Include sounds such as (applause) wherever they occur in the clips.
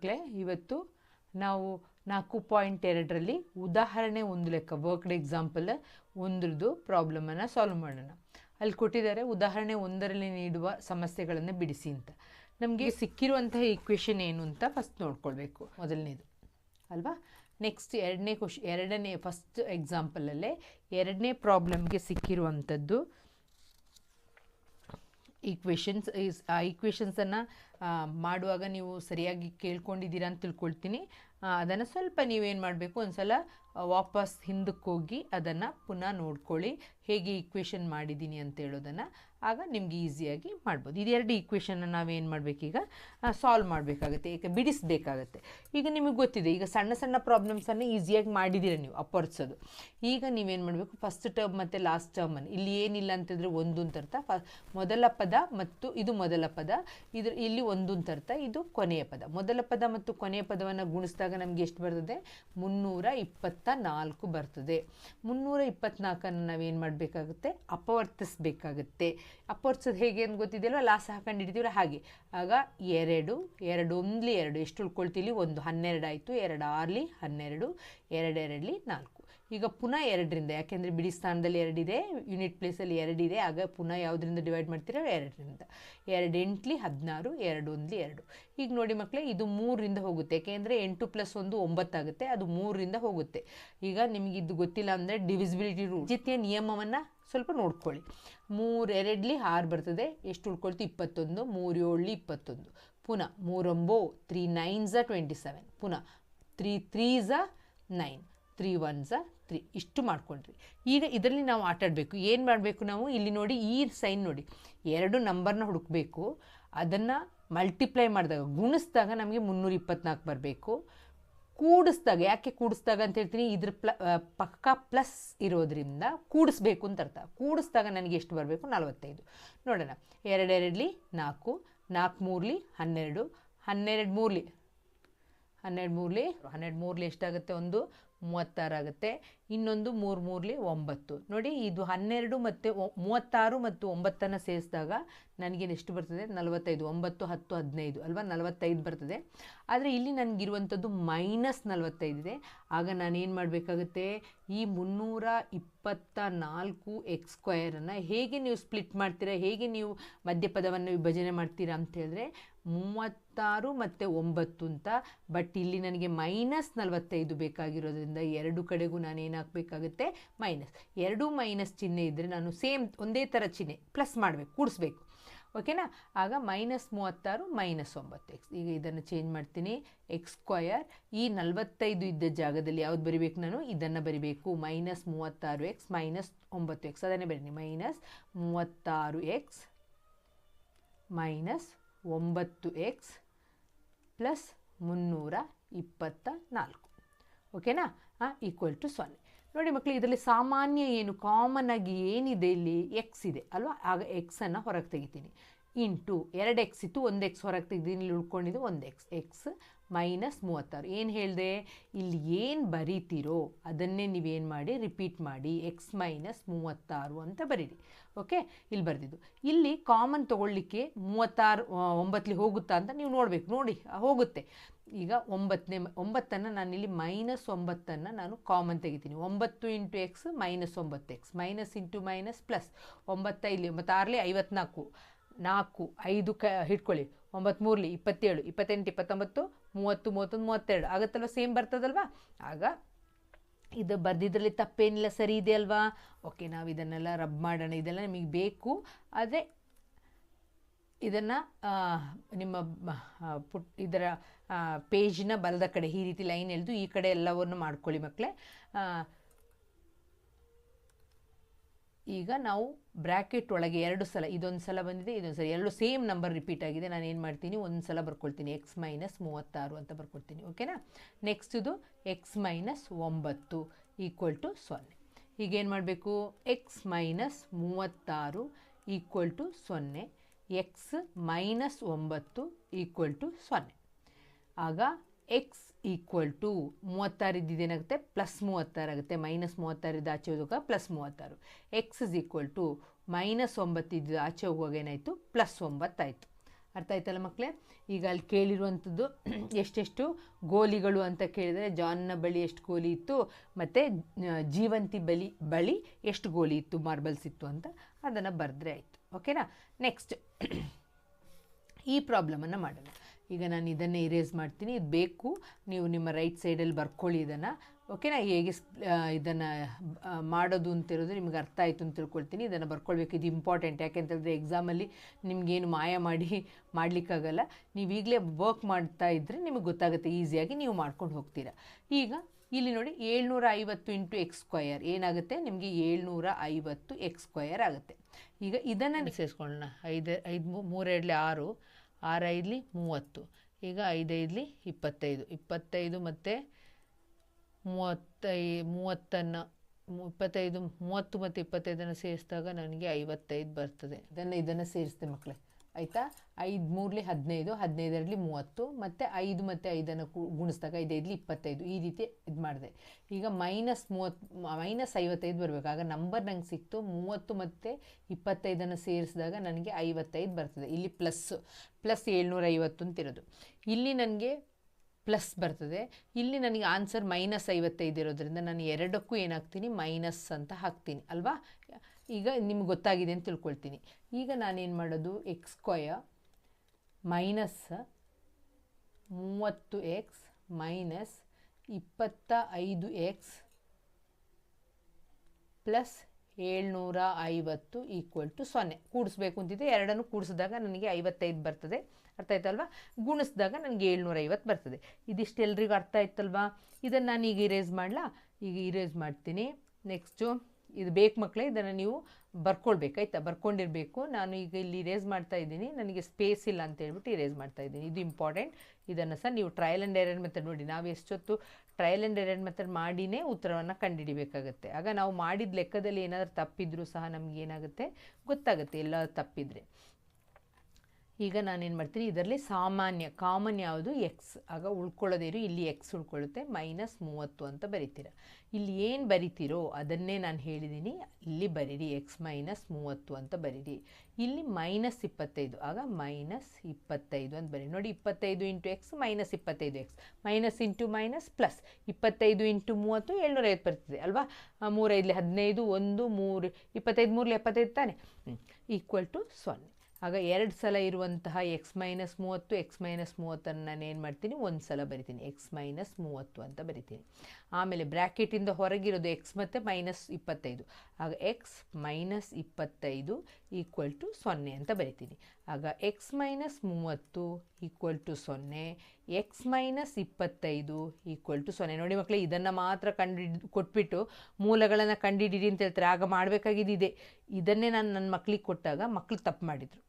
ಮಕ್ಕಳೇ, ಇವತ್ತು ನಾವು ನಾಲ್ಕು ಪಾಯಿಂಟ್ ಎರಡರಲ್ಲಿ ಉದಾಹರಣೆ ಒಂದು ಲೆಕ್ಕ ವರ್ಕ್ಡ್ ಎಕ್ಸಾಂಪಲ್ ಒಂದ್ರದ್ದು ಪ್ರಾಬ್ಲಮನ್ನು ಸಾಲ್ವ್ ಮಾಡೋಣ. ಅಲ್ಲಿ ಕೊಟ್ಟಿದ್ದಾರೆ, ಉದಾಹರಣೆ ಒಂದರಲ್ಲಿ ನೀಡುವ ಸಮಸ್ಯೆಗಳನ್ನು ಬಿಡಿಸಿ ಅಂತ. ನಮಗೆ ಸಿಕ್ಕಿರುವಂತಹ ಈಕ್ವೇಷನ್ ಏನು ಅಂತ ಫಸ್ಟ್ ನೋಡ್ಕೊಳ್ಬೇಕು. ಮೊದಲನೇದು. ಅಲ್ವಾ? ನೆಕ್ಸ್ಟ್ ಎರಡನೇ ಕ್ವಶ್ ಎರಡನೇ ಫಸ್ಟ್ ಎಕ್ಸಾಂಪಲಲ್ಲೇ ಎರಡನೇ ಪ್ರಾಬ್ಲಮ್ಗೆ ಸಿಕ್ಕಿರುವಂಥದ್ದು ಈಕ್ವೇಷನ್ಸ್ ಈಸ್ ಆ ಈಕ್ವೇಷನ್ಸನ್ನು ಮಾಡುವಾಗ ನೀವು ಸರಿಯಾಗಿ ಕೇಳ್ಕೊಂಡಿದ್ದೀರಾ ಅಂತ ತಿಳ್ಕೊಳ್ತೀನಿ. ಅದನ್ನು ಸ್ವಲ್ಪ ನೀವೇನು ಮಾಡಬೇಕು ಒಂದು ಸಲ ವಾಪಸ್ ಹಿಂದಕ್ಕೆ ಹೋಗಿ ಅದನ್ನು ಪುನಃ ನೋಡ್ಕೊಳ್ಳಿ. ಹೇಗೆ ಈಕ್ವೇಷನ್ ಮಾಡಿದ್ದೀನಿ ಅಂತ ಹೇಳೋದನ್ನು. ಆಗ ನಿಮಗೆ ಈಸಿಯಾಗಿ ಮಾಡ್ಬೋದು. ಇದೆರಡು ಈಕ್ವೇಷನ್ನ ನಾವೇನು ಮಾಡಬೇಕೀಗ? ಸಾಲ್ವ್ ಮಾಡಬೇಕಾಗುತ್ತೆ. ಈಗ ಬಿಡಿಸಬೇಕಾಗತ್ತೆ. ಈಗ ನಿಮಗೆ ಗೊತ್ತಿದೆ, ಈಗ ಸಣ್ಣ ಸಣ್ಣ ಪ್ರಾಬ್ಲಮ್ಸನ್ನು ಈಸಿಯಾಗಿ ಮಾಡಿದ್ದೀರ ನೀವು, ಅಪ್ಪರ್ಸೋದು. ಈಗ ನೀವೇನು ಮಾಡಬೇಕು? ಫಸ್ಟ್ ಟರ್ಮ್ ಮತ್ತು ಲಾಸ್ಟ್ ಟರ್ಮನ್ನು ಇಲ್ಲಿ ಏನಿಲ್ಲ ಅಂತಂದರೆ ಒಂದು ಅಂತ ಅರ್ಥ. ಫ ಮೊದಲ ಪದ ಮತ್ತು ಇದು ಮೊದಲ ಪದ. ಇದ್ರ, ಇಲ್ಲಿ ಒಂದು ಅಂತ ಅರ್ಥ. ಇದು ಕೊನೆಯ ಪದ. ಮೊದಲ ಪದ ಮತ್ತು ಕೊನೆಯ ಪದವನ್ನು ಗುಣಿಸಿದಾಗ ನಮಗೆ ಎಷ್ಟು ಬರ್ತದೆ? ಮುನ್ನೂರ ಇಪ್ಪತ್ತ ನಾಲ್ಕು ಬರ್ತದೆ. ಮುನ್ನೂರ ಇಪ್ಪತ್ತ್ನಾಲ್ಕನ್ನು ನಾವೇನು ಮಾಡಬೇಕಾಗುತ್ತೆ? ಅಪವರ್ತಿಸ್ಬೇಕಾಗುತ್ತೆ. ಅಪವರ್ತಿಸೋದು ಹೇಗೆ ಅಂತ ಗೊತ್ತಿದೆಯಲ್ವ ಲಾಸ್ ಹಾಕೊಂಡು ಹಿಡಿತೀವಲ್ಲ ಹಾಗೆ. ಆಗ ಎರಡು ಎರಡು ಒಂದ್ಲಿ ಎರಡು. ಎಷ್ಟು ಉಳ್ಕೊಳ್ತೀವಿ ಒಂದು. ಹನ್ನೆರಡು ಆಯಿತು. ಎರಡು ಆರ್ಲಿ, ಹನ್ನೆರಡು. ಎರಡೆರಡ್ಲಿ ನಾಲ್ಕು. ಈಗ ಪುನಃ ಎರಡರಿಂದ, ಯಾಕೆಂದರೆ ಬಿಡಿ ಸ್ಥಾನದಲ್ಲಿ ಎರಡಿದೆ ಯೂನಿಟ್ ಪ್ಲೇಸಲ್ಲಿ ಎರಡಿದೆ, ಆಗ ಪುನಃ ಯಾವುದರಿಂದ ಡಿವೈಡ್ ಮಾಡ್ತೀರೋ? ಎರಡರಿಂದ. ಎರಡು ಎಂಟ್ಲಿ, ಹದಿನಾರು, ಎರಡು ಒಂದ್ಲಿ, ಎರಡು. ಈಗ ನೋಡಿ ಮಕ್ಕಳೇ ಇದು ಮೂರರಿಂದ ಹೋಗುತ್ತೆ. ಯಾಕೆಂದರೆ ಎಂಟು ಪ್ಲಸ್ ಒಂದು ಒಂಬತ್ತಾಗುತ್ತೆ ಅದು ಮೂರರಿಂದ ಹೋಗುತ್ತೆ. ಈಗ ನಿಮಗೆ ಇದು ಗೊತ್ತಿಲ್ಲ ಅಂದರೆ ಡಿವಿಸಿಬಿಲಿಟಿ ರೂಲ್ ಜಿತಿಯ ನಿಯಮವನ್ನು ಸ್ವಲ್ಪ ನೋಡ್ಕೊಳ್ಳಿ. ಮೂರು ಎರಡ್ಲಿ ಆರು ಬರ್ತದೆ, ಎಷ್ಟು ಉಳ್ಕೊಳ್ತು? ಇಪ್ಪತ್ತೊಂದು ಮೂರು ಏಳ್ಲಿ ಇಪ್ಪತ್ತೊಂದು. ಪುನಃ ಮೂರೊಂಬೋ, ತ್ರೀ ನೈನ್ ಝ ಟ್ವೆಂಟಿ ಸೆವೆನ್. ಪುನಃ ತ್ರೀ ತ್ರೀ ಝ ನೈನ್, ತ್ರೀ ಒನ್ ಝ ತ್ರೀ. ಇಷ್ಟು ಮಾಡ್ಕೊಂಡ್ರಿ ಈಗ ಇದರಲ್ಲಿ ನಾವು ಆಟಾಡಬೇಕು. ಏನು ಮಾಡಬೇಕು ನಾವು? ಇಲ್ಲಿ ನೋಡಿ, ಈ ಸೈನ್ ನೋಡಿ. ಎರಡು ನಂಬರ್ನ ಹುಡುಕಬೇಕು. ಅದನ್ನು ಮಲ್ಟಿಪ್ಲೈ ಮಾಡಿದಾಗ, ಗುಣಿಸಿದಾಗ ನಮಗೆ ಮುನ್ನೂರ ಇಪ್ಪತ್ನಾಲ್ಕು ಬರಬೇಕು. ಕೂಡಿಸ್ದಾಗ ಯಾಕೆ ಕೂಡಿಸ್ದಾಗ ಅಂತ ಹೇಳ್ತೀನಿ. ಇದ್ರ ಪ್ಲ ಪಕ್ಕ ಪ್ಲಸ್ ಇರೋದ್ರಿಂದ ಕೂಡಿಸ್ಬೇಕು ಅಂತ ಅರ್ಥ. ಕೂಡಿಸ್ದಾಗ ನನಗೆ ಎಷ್ಟು ಬರಬೇಕು? ನಲವತ್ತೈದು. ನೋಡೋಣ. ಎರಡೆರಡಲಿ ನಾಲ್ಕು ನಾಲ್ಕು ಮೂರ್ಲಿ ಹನ್ನೆರಡು ಹನ್ನೆರಡು ಮೂರ್ಲಿ. ಹನ್ನೆರಡು ಮೂರ್ಲಿ ಹನ್ನೆರಡು ಮೂರ್ಲಿ ಎಷ್ಟಾಗುತ್ತೆ? ಒಂದು ಮೂವತ್ತಾರು ಆಗುತ್ತೆ. ಇನ್ನೊಂದು ಮೂರು ಮೂರಲಿ ಒಂಬತ್ತು. ನೋಡಿ, ಇದು ಹನ್ನೆರಡು ಮತ್ತು ಮೂವತ್ತಾರು ಮತ್ತು ಒಂಬತ್ತನ್ನು ಸೇರಿಸಿದಾಗ ನನಗೇನು ಎಷ್ಟು ಬರ್ತದೆ? ನಲವತ್ತೈದು. ಒಂಬತ್ತು, ಹತ್ತು, ಹದಿನೈದು ಅಲ್ವಾ? ನಲವತ್ತೈದು ಬರ್ತದೆ. ಆದರೆ ಇಲ್ಲಿ ನನಗಿರುವಂಥದ್ದು ಮೈನಸ್ ನಲವತ್ತೈದಿದೆ ಆಗ ನಾನೇನು ಮಾಡಬೇಕಾಗುತ್ತೆ? ಈ ಮುನ್ನೂರ ಇಪ್ಪತ್ತ ನಾಲ್ಕು ಎಕ್ಸ್ ಸ್ಕ್ವಯರನ್ನು ಹೇಗೆ ನೀವು ಸ್ಪ್ಲಿಟ್ ಮಾಡ್ತೀರಾ? ಹೇಗೆ ನೀವು ಮಧ್ಯಪದವನ್ನು ವಿಭಜನೆ ಮಾಡ್ತೀರಾ ಅಂತ ಹೇಳಿದ್ರೆ ಮೂವತ್ತಾರು ಮತ್ತು ಒಂಬತ್ತು ಅಂತ. ಬಟ್ ಇಲ್ಲಿ ನನಗೆ ಮೈನಸ್ ನಲವತ್ತೈದು ಬೇಕಾಗಿರೋದ್ರಿಂದ ಎರಡು ಕಡೆಗೂ ನಾನು ಏನು ಹಾಕಬೇಕಾಗುತ್ತೆ ಮೈನಸ್ ಎರಡು ಮೈನಸ್ ಚಿಹ್ನೆ ಇದ್ದರೆ ನಾನು ಸೇಮ್ ಒಂದೇ ಥರ ಚಿಹ್ನೆ ಪ್ಲಸ್ ಮಾಡಬೇಕು, ಕೂಡಿಸ್ಬೇಕು. ಓಕೆನಾ ಆಗ ಮೈನಸ್ ಮೂವತ್ತಾರು ಮೈನಸ್ ಒಂಬತ್ತು. ಎಕ್ಸ್ ಈಗ ಇದನ್ನು ಚೇಂಜ್ ಮಾಡ್ತೀನಿ. ಎಕ್ಸ್ ಸ್ಕ್ವಯರ್ ಈ ನಲವತ್ತೈದು ಇದ್ದ ಜಾಗದಲ್ಲಿ ಯಾವ್ದು ಬರಿಬೇಕು ನಾನು? ಇದನ್ನು ಬರಿಬೇಕು. ಮೈನಸ್ ಮೂವತ್ತಾರು ಎಕ್ಸ್ ಮೈನಸ್ ಒಂಬತ್ತು ಎಕ್ಸ್ ಅದನ್ನೇ ಬರೀನಿ ಮೈನಸ್ ಮೂವತ್ತಾರು ಎಕ್ಸ್ ಮೈನಸ್ ಒಂಬತ್ತು ಎಕ್ಸ್ ಪ್ಲಸ್ ಮುನ್ನೂರ ಇಪ್ಪತ್ತ ನಾಲ್ಕು. ಓಕೆನಾ? ಈಕ್ವಲ್ ಟು ಸೊನ್ನೆ. ನೋಡಿ ಮಕ್ಕಳು ಇದರಲ್ಲಿ ಸಾಮಾನ್ಯ ಏನು ಕಾಮನ್ ಆಗಿ ಏನಿದೆ ಇಲ್ಲಿ? ಎಕ್ಸ್ ಇದೆ, ಅಲ್ವಾ? ಆಗ ಎಕ್ಸನ್ನು ಹೊರಗೆ ತೆಗಿತೀನಿ. ಇಂಟು ಎರಡು ಎಕ್ಸ್ ಇತ್ತು, ಒಂದು ಎಕ್ಸ್ ಹೊರಗೆ ತೆಗ್ದೀನಿ ಇಲ್ಲಿ ಉಳ್ಕೊಂಡಿದ್ದು ಒಂದು ಎಕ್ಸ್ ಎಕ್ಸ್ ಮೈನಸ್ ಮೂವತ್ತಾರು. ಏನು ಹೇಳಿದೆ? ಇಲ್ಲಿ ಏನು ಬರೀತೀರೋ ಅದನ್ನೇ ನೀವೇನು ಮಾಡಿ, ರಿಪೀಟ್ ಮಾಡಿ ಎಕ್ಸ್ ಮೈನಸ್ ಮೂವತ್ತಾರು ಅಂತ ಬರೀರಿ. ಓಕೆ? ಇಲ್ಲಿ ಬರೆದಿದ್ದು. ಇಲ್ಲಿ ಕಾಮನ್ ತೊಗೊಳ್ಳಿಕ್ಕೆ ಮೂವತ್ತಾರು ಒಂಬತ್ತಲಿ ಹೋಗುತ್ತಾ ಅಂತ ನೀವು ನೋಡಬೇಕು. ನೋಡಿ ಹೋಗುತ್ತೆ. ಈಗ ಒಂಬತ್ತನೇ ಒಂಬತ್ತನ್ನು ನಾನಿಲ್ಲಿ ಮೈನಸ್ ಒಂಬತ್ತನ್ನು ನಾನು ಕಾಮನ್ ತೆಗಿತೀನಿ. ಒಂಬತ್ತು ಇಂಟು ಎಕ್ಸ್ ಮೈನಸ್ ಒಂಬತ್ತು x. Minus into minus plus. ಒಂಬತ್ತೈದು ಒಂಬತ್ತಾರಲಿ ಐವತ್ನಾಲ್ಕು. ನಾಲ್ಕು, ಐದು ಕ, ಹಿಡ್ಕೊಳ್ಳಿ. ಒಂಬತ್ತು ಮೂರಲಿ, ಇಪ್ಪತ್ತೇಳು, ಇಪ್ಪತ್ತೆಂಟು, ಇಪ್ಪತ್ತೊಂಬತ್ತು, ಮೂವತ್ತು, ಮೂವತ್ತೊಂದು, ಮೂವತ್ತೆರಡು. ಆಗುತ್ತಲ್ವ ಸೇಮ್ ಬರ್ತದಲ್ವಾ? ಆಗ ಇದು ಬರೆದಿದ್ರಲ್ಲಿ ತಪ್ಪೇನಿಲ್ಲ, ಸರಿ ಇದೆ ಅಲ್ವಾ? ಓಕೆ ನಾವು ಇದನ್ನೆಲ್ಲ ರಬ್ ಮಾಡೋಣ. ಇದೆಲ್ಲ ನಿಮಗೆ ಬೇಕು. ಆದರೆ ಇದನ್ನು ನಿಮ್ಮ ಪುಟ್, ಇದರ ಪೇಜ್ನ ಬಲದ ಕಡೆ, ಈ ರೀತಿ ಲೈನ್ ಎಳೆದು ಈ ಕಡೆ ಎಲ್ಲವನ್ನು ಮಾಡ್ಕೊಳ್ಳಿ ಮಕ್ಕಳೇ ಈಗ ನಾವು ಬ್ರ್ಯಾಕೆಟ್ ಒಳಗೆ ಎರಡು ಸಲ, ಇದೊಂದು ಸಲ ಬಂದಿದೆ, ಇದೊಂದು ಸಲ, ಎರಡು ಸೇಮ್ ನಂಬರ್ ರಿಪೀಟ್ ಆಗಿದೆ. ನಾನು ಏನು ಮಾಡ್ತೀನಿ? ಒಂದು ಸಲ ಬರ್ಕೊಳ್ತೀನಿ. ಎಕ್ಸ್ ಮೈನಸ್ ಮೂವತ್ತಾರು ಅಂತ ಬರ್ಕೊಳ್ತೀನಿ. ಓಕೆನಾ ನೆಕ್ಸ್ಟ್ ಇದು ಎಕ್ಸ್ ಮೈನಸ್ ಒಂಬತ್ತು ಈಕ್ವಲ್ ಟು ಸೊನ್ನೆ. ಈಗೇನು ಮಾಡಬೇಕು? ಎಕ್ಸ್ ಮೈನಸ್ ಮೂವತ್ತಾರು ಈಕ್ವಲ್ ಟು ಸೊನ್ನೆ. ಎಕ್ಸ್ ಮೈನಸ್ ಒಂಬತ್ತು ಈಕ್ವಲ್ ಟು ಸೊನ್ನೆ. ಆಗ ಎಕ್ಸ್ ಈಕ್ವಲ್ ಟು ಮೂವತ್ತಾರು ಇದ್ದಿದ್ದೇನಾಗುತ್ತೆ ಪ್ಲಸ್ ಮೂವತ್ತಾರಾಗುತ್ತೆ ಮೈನಸ್ ಮೂವತ್ತಾರಿದ್ದು ಆಚೆ ಹೋದಾಗ ಪ್ಲಸ್ ಮೂವತ್ತಾರು. X is equal to minus ಒಂಬತ್ತು ಇದ್ದಿದ್ದು ಆಚೆ ಹೋಗುವಾಗ ಏನಾಯಿತು? ಪ್ಲಸ್ ಒಂಬತ್ತಾಯಿತು ಅರ್ಥ ಆಯ್ತಲ್ಲ ಮಕ್ಕಳೇ ಈಗ ಅಲ್ಲಿ ಕೇಳಿರುವಂಥದ್ದು (clears throat) ಎಷ್ಟೆಷ್ಟು? ಗೋಲಿಗಳು ಅಂತ ಕೇಳಿದರೆ ಜಾನ್ನ ಬಳಿ ಎಷ್ಟು ಗೋಲಿ ಇತ್ತು? ಮತ್ತು ಜೀವಂತಿ ಬಲಿ, ಬಳಿ ಎಷ್ಟು ಗೋಲಿ ಇತ್ತು? ಮಾರ್ಬಲ್ಸ್ ಇತ್ತು ಅಂತ ಅದನ್ನು ಬರೆದ್ರೆ ಆಯಿತು. ಓಕೆನಾ ನೆಕ್ಸ್ಟ್ (clears throat) ಈ ಪ್ರಾಬ್ಲಮನ್ನು ಮಾಡೋಣ. ಈಗ ನಾನು ಇದನ್ನೇ ಇರೇಸ್ ಮಾಡ್ತೀನಿ. ಇದು ಬೇಕು. ನೀವು ನಿಮ್ಮ ರೈಟ್ ಸೈಡಲ್ಲಿ ಬರ್ಕೊಳ್ಳಿ ಇದನ್ನು. ಓಕೆನಾ ಹೇಗೆ ಇದನ್ನು ಮಾಡೋದು ಅಂತಿರೋದು ನಿಮ್ಗೆ ಅರ್ಥ ಆಯಿತು ಅಂತ ತಿಳ್ಕೊಳ್ತೀನಿ. ಇದನ್ನು ಬರ್ಕೊಳ್ಬೇಕು. ಇದು ಇಂಪಾರ್ಟೆಂಟ್ ಯಾಕೆಂತಂದರೆ ಎಕ್ಸಾಮಲ್ಲಿ ನಿಮಗೇನು ಮಾಯ ಮಾಡಿ (laughs) ಮಾಡಲಿಕ್ಕಾಗಲ್ಲ. ನೀವು ಈಗಲೇ ವರ್ಕ್ ಮಾಡ್ತಾ ಇದ್ದರೆ ನಿಮಗೆ ಗೊತ್ತಾಗುತ್ತೆ. ಈಸಿಯಾಗಿ ನೀವು ಮಾಡ್ಕೊಂಡು ಹೋಗ್ತೀರಾ. ಈಗ ಇಲ್ಲಿ ನೋಡಿ ಏಳ್ನೂರ ಐವತ್ತು ಇಂಟು ಎಕ್ಸ್ ಸ್ಕ್ವಯರ್ ಏನಾಗುತ್ತೆ? ನಿಮಗೆ ಏಳ್ನೂರ ಐವತ್ತು ಎಕ್ಸ್ ಸ್ಕ್ವಯರ್ ಆಗುತ್ತೆ. ಈಗ ಇದನ್ನು ಸೇರಿಸ್ಕೊಳ್ಳೋಣ. ಐದು ಐದು ಮೂರೆರಡಲೆ ಆರು. ಆರು ಐದಲಿ ಮೂವತ್ತು. ಈಗ ಐದೈದ್ಲಿ ಇಪ್ಪತ್ತೈದು. ಇಪ್ಪತ್ತೈದು ಮತ್ತು ಮೂವತ್ತೈ, ಮೂವತ್ತನ್ನು ಇಪ್ಪತ್ತೈದು, ಮೂವತ್ತು ಮತ್ತು ಇಪ್ಪತ್ತೈದನ್ನು ಸೇರಿಸಿದಾಗ ನನಗೆ ಐವತ್ತೈದು ಬರ್ತದೆ. ಇದನ್ನು ಇದನ್ನು ಸೇರಿಸ್ತೆ ಮಕ್ಕಳೇ ಆಯಿತಾ? ಐದು ಮೂರಲಿ ಹದಿನೈದು, ಹದಿನೈದರಲ್ಲಿ ಮೂವತ್ತು, ಮತ್ತು ಐದು ಮತ್ತು ಐದನ್ನು ಗುಣಿಸಿದಾಗ ಐದೈದಲಿ ಇಪ್ಪತ್ತೈದು. ಈ ರೀತಿ ಇದು ಮಾಡಿದೆ. ಈಗ ಮೈನಸ್ ಮೂವತ್ತು ಮೈನಸ್ ಐವತ್ತೈದು ಬರಬೇಕು. ಆಗ ನಂಬರ್ ನಂಗೆ ಸಿಕ್ತು. ಮೂವತ್ತು ಮತ್ತು ಇಪ್ಪತ್ತೈದನ್ನು ಸೇರಿಸಿದಾಗ ನನಗೆ ಐವತ್ತೈದು ಬರ್ತದೆ. ಇಲ್ಲಿ ಪ್ಲಸ್ ಪ್ಲಸ್ ಏಳ್ನೂರ ಐವತ್ತು ಅಂತಿರೋದು ಇಲ್ಲಿ ನನಗೆ ಪ್ಲಸ್ ಬರ್ತದೆ. ಇಲ್ಲಿ ನನಗೆ ಆನ್ಸರ್ ಮೈನಸ್ ಐವತ್ತೈದು ಇರೋದ್ರಿಂದ ನಾನು ಎರಡಕ್ಕೂ ಏನಾಗ್ತೀನಿ? ಮೈನಸ್ ಅಂತ ಹಾಕ್ತೀನಿ. ಅಲ್ವಾ? ಈಗ ನಿಮ್ಗೆ ಗೊತ್ತಾಗಿದೆ ಅಂತ ತಿಳ್ಕೊಳ್ತೀನಿ. ಈಗ ನಾನೇನು ಮಾಡೋದು? ಎಕ್ಸ್ ಸ್ಕ್ವಯ ಮೈನಸ್ ಮೂವತ್ತು ಎಕ್ಸ್ ಮೈನಸ್ ಇಪ್ಪತ್ತ ಐದು ಎಕ್ಸ್ ಪ್ಲಸ್ ಏಳ್ನೂರ ಐವತ್ತು ಈಕ್ವಲ್ ಟು ಸೊನ್ನೆ. ಕೂಡಿಸ್ಬೇಕು ಅಂತಿದೆ. ಎರಡನ್ನು ಕೂಡಿಸಿದಾಗ ನನಗೆ ಐವತ್ತೈದು ಬರ್ತದೆ. ಅರ್ಥ ಆಯ್ತಲ್ವಾ? ಗುಣಿಸಿದಾಗ ನನಗೆ ಏಳ್ನೂರ ಐವತ್ತು ಬರ್ತದೆ. ಇದಿಷ್ಟು ಎಲ್ರಿಗೂ ಅರ್ಥ ಆಯ್ತಲ್ವಾ? ಇದನ್ನು ನಾನು ಈಗ ಇರೇಸ್ ಮಾಡಲಾ? ಈಗ ಇರೇಸ್ ಮಾಡ್ತೀನಿ. ನೆಕ್ಸ್ಟು ಇದು ಬೇಕು ಮಕ್ಕಳೇ ಇದನ್ನು ನೀವು ಬರ್ಕೊಳ್ಬೇಕಾಯ್ತಾ ಬರ್ಕೊಂಡಿರಬೇಕು. ನಾನು ಈಗ ಇಲ್ಲಿ ಇರೇಸ್ ಮಾಡ್ತಾ ಇದ್ದೀನಿ. ನನಗೆ ಸ್ಪೇಸ್ ಇಲ್ಲ ಅಂತ ಹೇಳ್ಬಿಟ್ಟು ಇರೇಸ್ ಮಾಡ್ತಾ ಇದ್ದೀನಿ. ಇದು ಇಂಪಾರ್ಟೆಂಟ್ ಇದನ್ನು ಸಹ ನೀವು ಟ್ರಯಲ್ ಆ್ಯಂಡ್ ಎರರ್ ಮೆಥಡ್ ನೋಡಿ. ನಾವು ಎಷ್ಟೊತ್ತು ಟ್ರಯಲ್ ಆ್ಯಂಡ್ ಎರರ್ ಮೆಥಡ್ ಮಾಡಿಯೇ ಉತ್ತರವನ್ನು ಕಂಡುಹಿಡಿಬೇಕಾಗುತ್ತೆ ಆಗ ನಾವು ಮಾಡಿದ ಲೆಕ್ಕದಲ್ಲಿ ಏನಾದರೂ ತಪ್ಪಿದ್ರೂ ಸಹ ನಮಗೇನಾಗುತ್ತೆ ಗೊತ್ತಾಗುತ್ತೆ. ಎಲ್ಲ ತಪ್ಪಿದರೆ. ಈಗ ನಾನೇನು ಮಾಡ್ತೀನಿ, ಇದರಲ್ಲಿ ಸಾಮಾನ್ಯ, ಕಾಮನ್ ಯಾವುದು? ಎಕ್ಸ್ ಆಗ ಇರೋ, ಇಲ್ಲಿ ಎಕ್ಸ್ ಉಳ್ಕೊಳ್ಳುತ್ತೆ ಮೈನಸ್ ಮೂವತ್ತು ಅಂತ ಬರಿತೀರ. ಇಲ್ಲಿ ಏನು ಬರಿತೀರೋ ಅದನ್ನೇ ನಾನು ಹೇಳಿದ್ದೀನಿ ಇಲ್ಲಿ ಬರೀರಿ ಎಕ್ಸ್ ಮೈನಸ್ ಮೂವತ್ತು ಅಂತ ಬರೀರಿ. ಇಲ್ಲಿ ಮೈನಸ್ ಇಪ್ಪತ್ತೈದು, ಆಗ ಮೈನಸ್ ಇಪ್ಪತ್ತೈದು ಅಂತ ಬರೀ ನೋಡಿ, ಇಪ್ಪತ್ತೈದು ಇಂಟು ಎಕ್ಸ್ ಮೈನಸ್ ಇಪ್ಪತ್ತೈದು x minus into minus plus ಇಪ್ಪತ್ತೈದು ಇಂಟು ಮೂವತ್ತು ಏಳ್ನೂರೈವತ್ತು ಬರ್ತದೆ, ಅಲ್ವಾ? ಮೂರೈದಲಿ ಹದಿನೈದು, ಒಂದು, ಮೂರು, ಇಪ್ಪತ್ತೈದು ಮೂರಲ್ಲಿ ಎಪ್ಪತ್ತೈದು ತಾನೆ. ಈಕ್ವಲ್ ಟು ಸೊನ್ನೆ. ಆಗ ಎರಡು ಸಲ ಇರುವಂತಹ ಎಕ್ಸ್ ಮೈನಸ್ ಮೂವತ್ತು ಎಕ್ಸ್ ಮೈನಸ್ ಮೂವತ್ತನ್ನು ನಾನು ಏನು ಮಾಡ್ತೀನಿ? ಒಂದು ಸಲ ಬರಿತೀನಿ. ಎಕ್ಸ್ ಮೈನಸ್ ಮೂವತ್ತು ಅಂತ ಬರಿತೀನಿ. ಆಮೇಲೆ ಬ್ರ್ಯಾಕೆಟಿಂದ ಹೊರಗಿರೋದು ಎಕ್ಸ್ ಮತ್ತು ಮೈನಸ್ ಇಪ್ಪತ್ತೈದು. ಆಗ ಎಕ್ಸ್ ಮೈನಸ್ ಇಪ್ಪತ್ತೈದು ಈಕ್ವಲ್ ಟು ಸೊನ್ನೆ ಅಂತ ಬರಿತೀನಿ. ಆಗ ಎಕ್ಸ್ ಮೈನಸ್ ಮೂವತ್ತು ಈಕ್ವಲ್ ಟು ಸೊನ್ನೆ ಎಕ್ಸ್ ಮೈನಸ್ ಇಪ್ಪತ್ತೈದು ಈಕ್ವಲ್ ಟು ಸೊನ್ನೆ. ನೋಡಿ ಮಕ್ಕಳೇ ಇದನ್ನು ಮಾತ್ರ ಕಂಡು ಕೊಟ್ಬಿಟ್ಟು ಮೂಲಗಳನ್ನು ಕಂಡುಹಿಡಿರಿ ಅಂತ ಹೇಳ್ತಾರೆ. ಆಗ ಮಾಡಬೇಕಾಗಿದ್ದಿದೆ. ಇದನ್ನೇ ನಾನು ನನ್ನ ಮಕ್ಕಳಿಗೆ ಕೊಟ್ಟಾಗ ಮಕ್ಕಳು ತಪ್ಪು ಮಾಡಿದರು.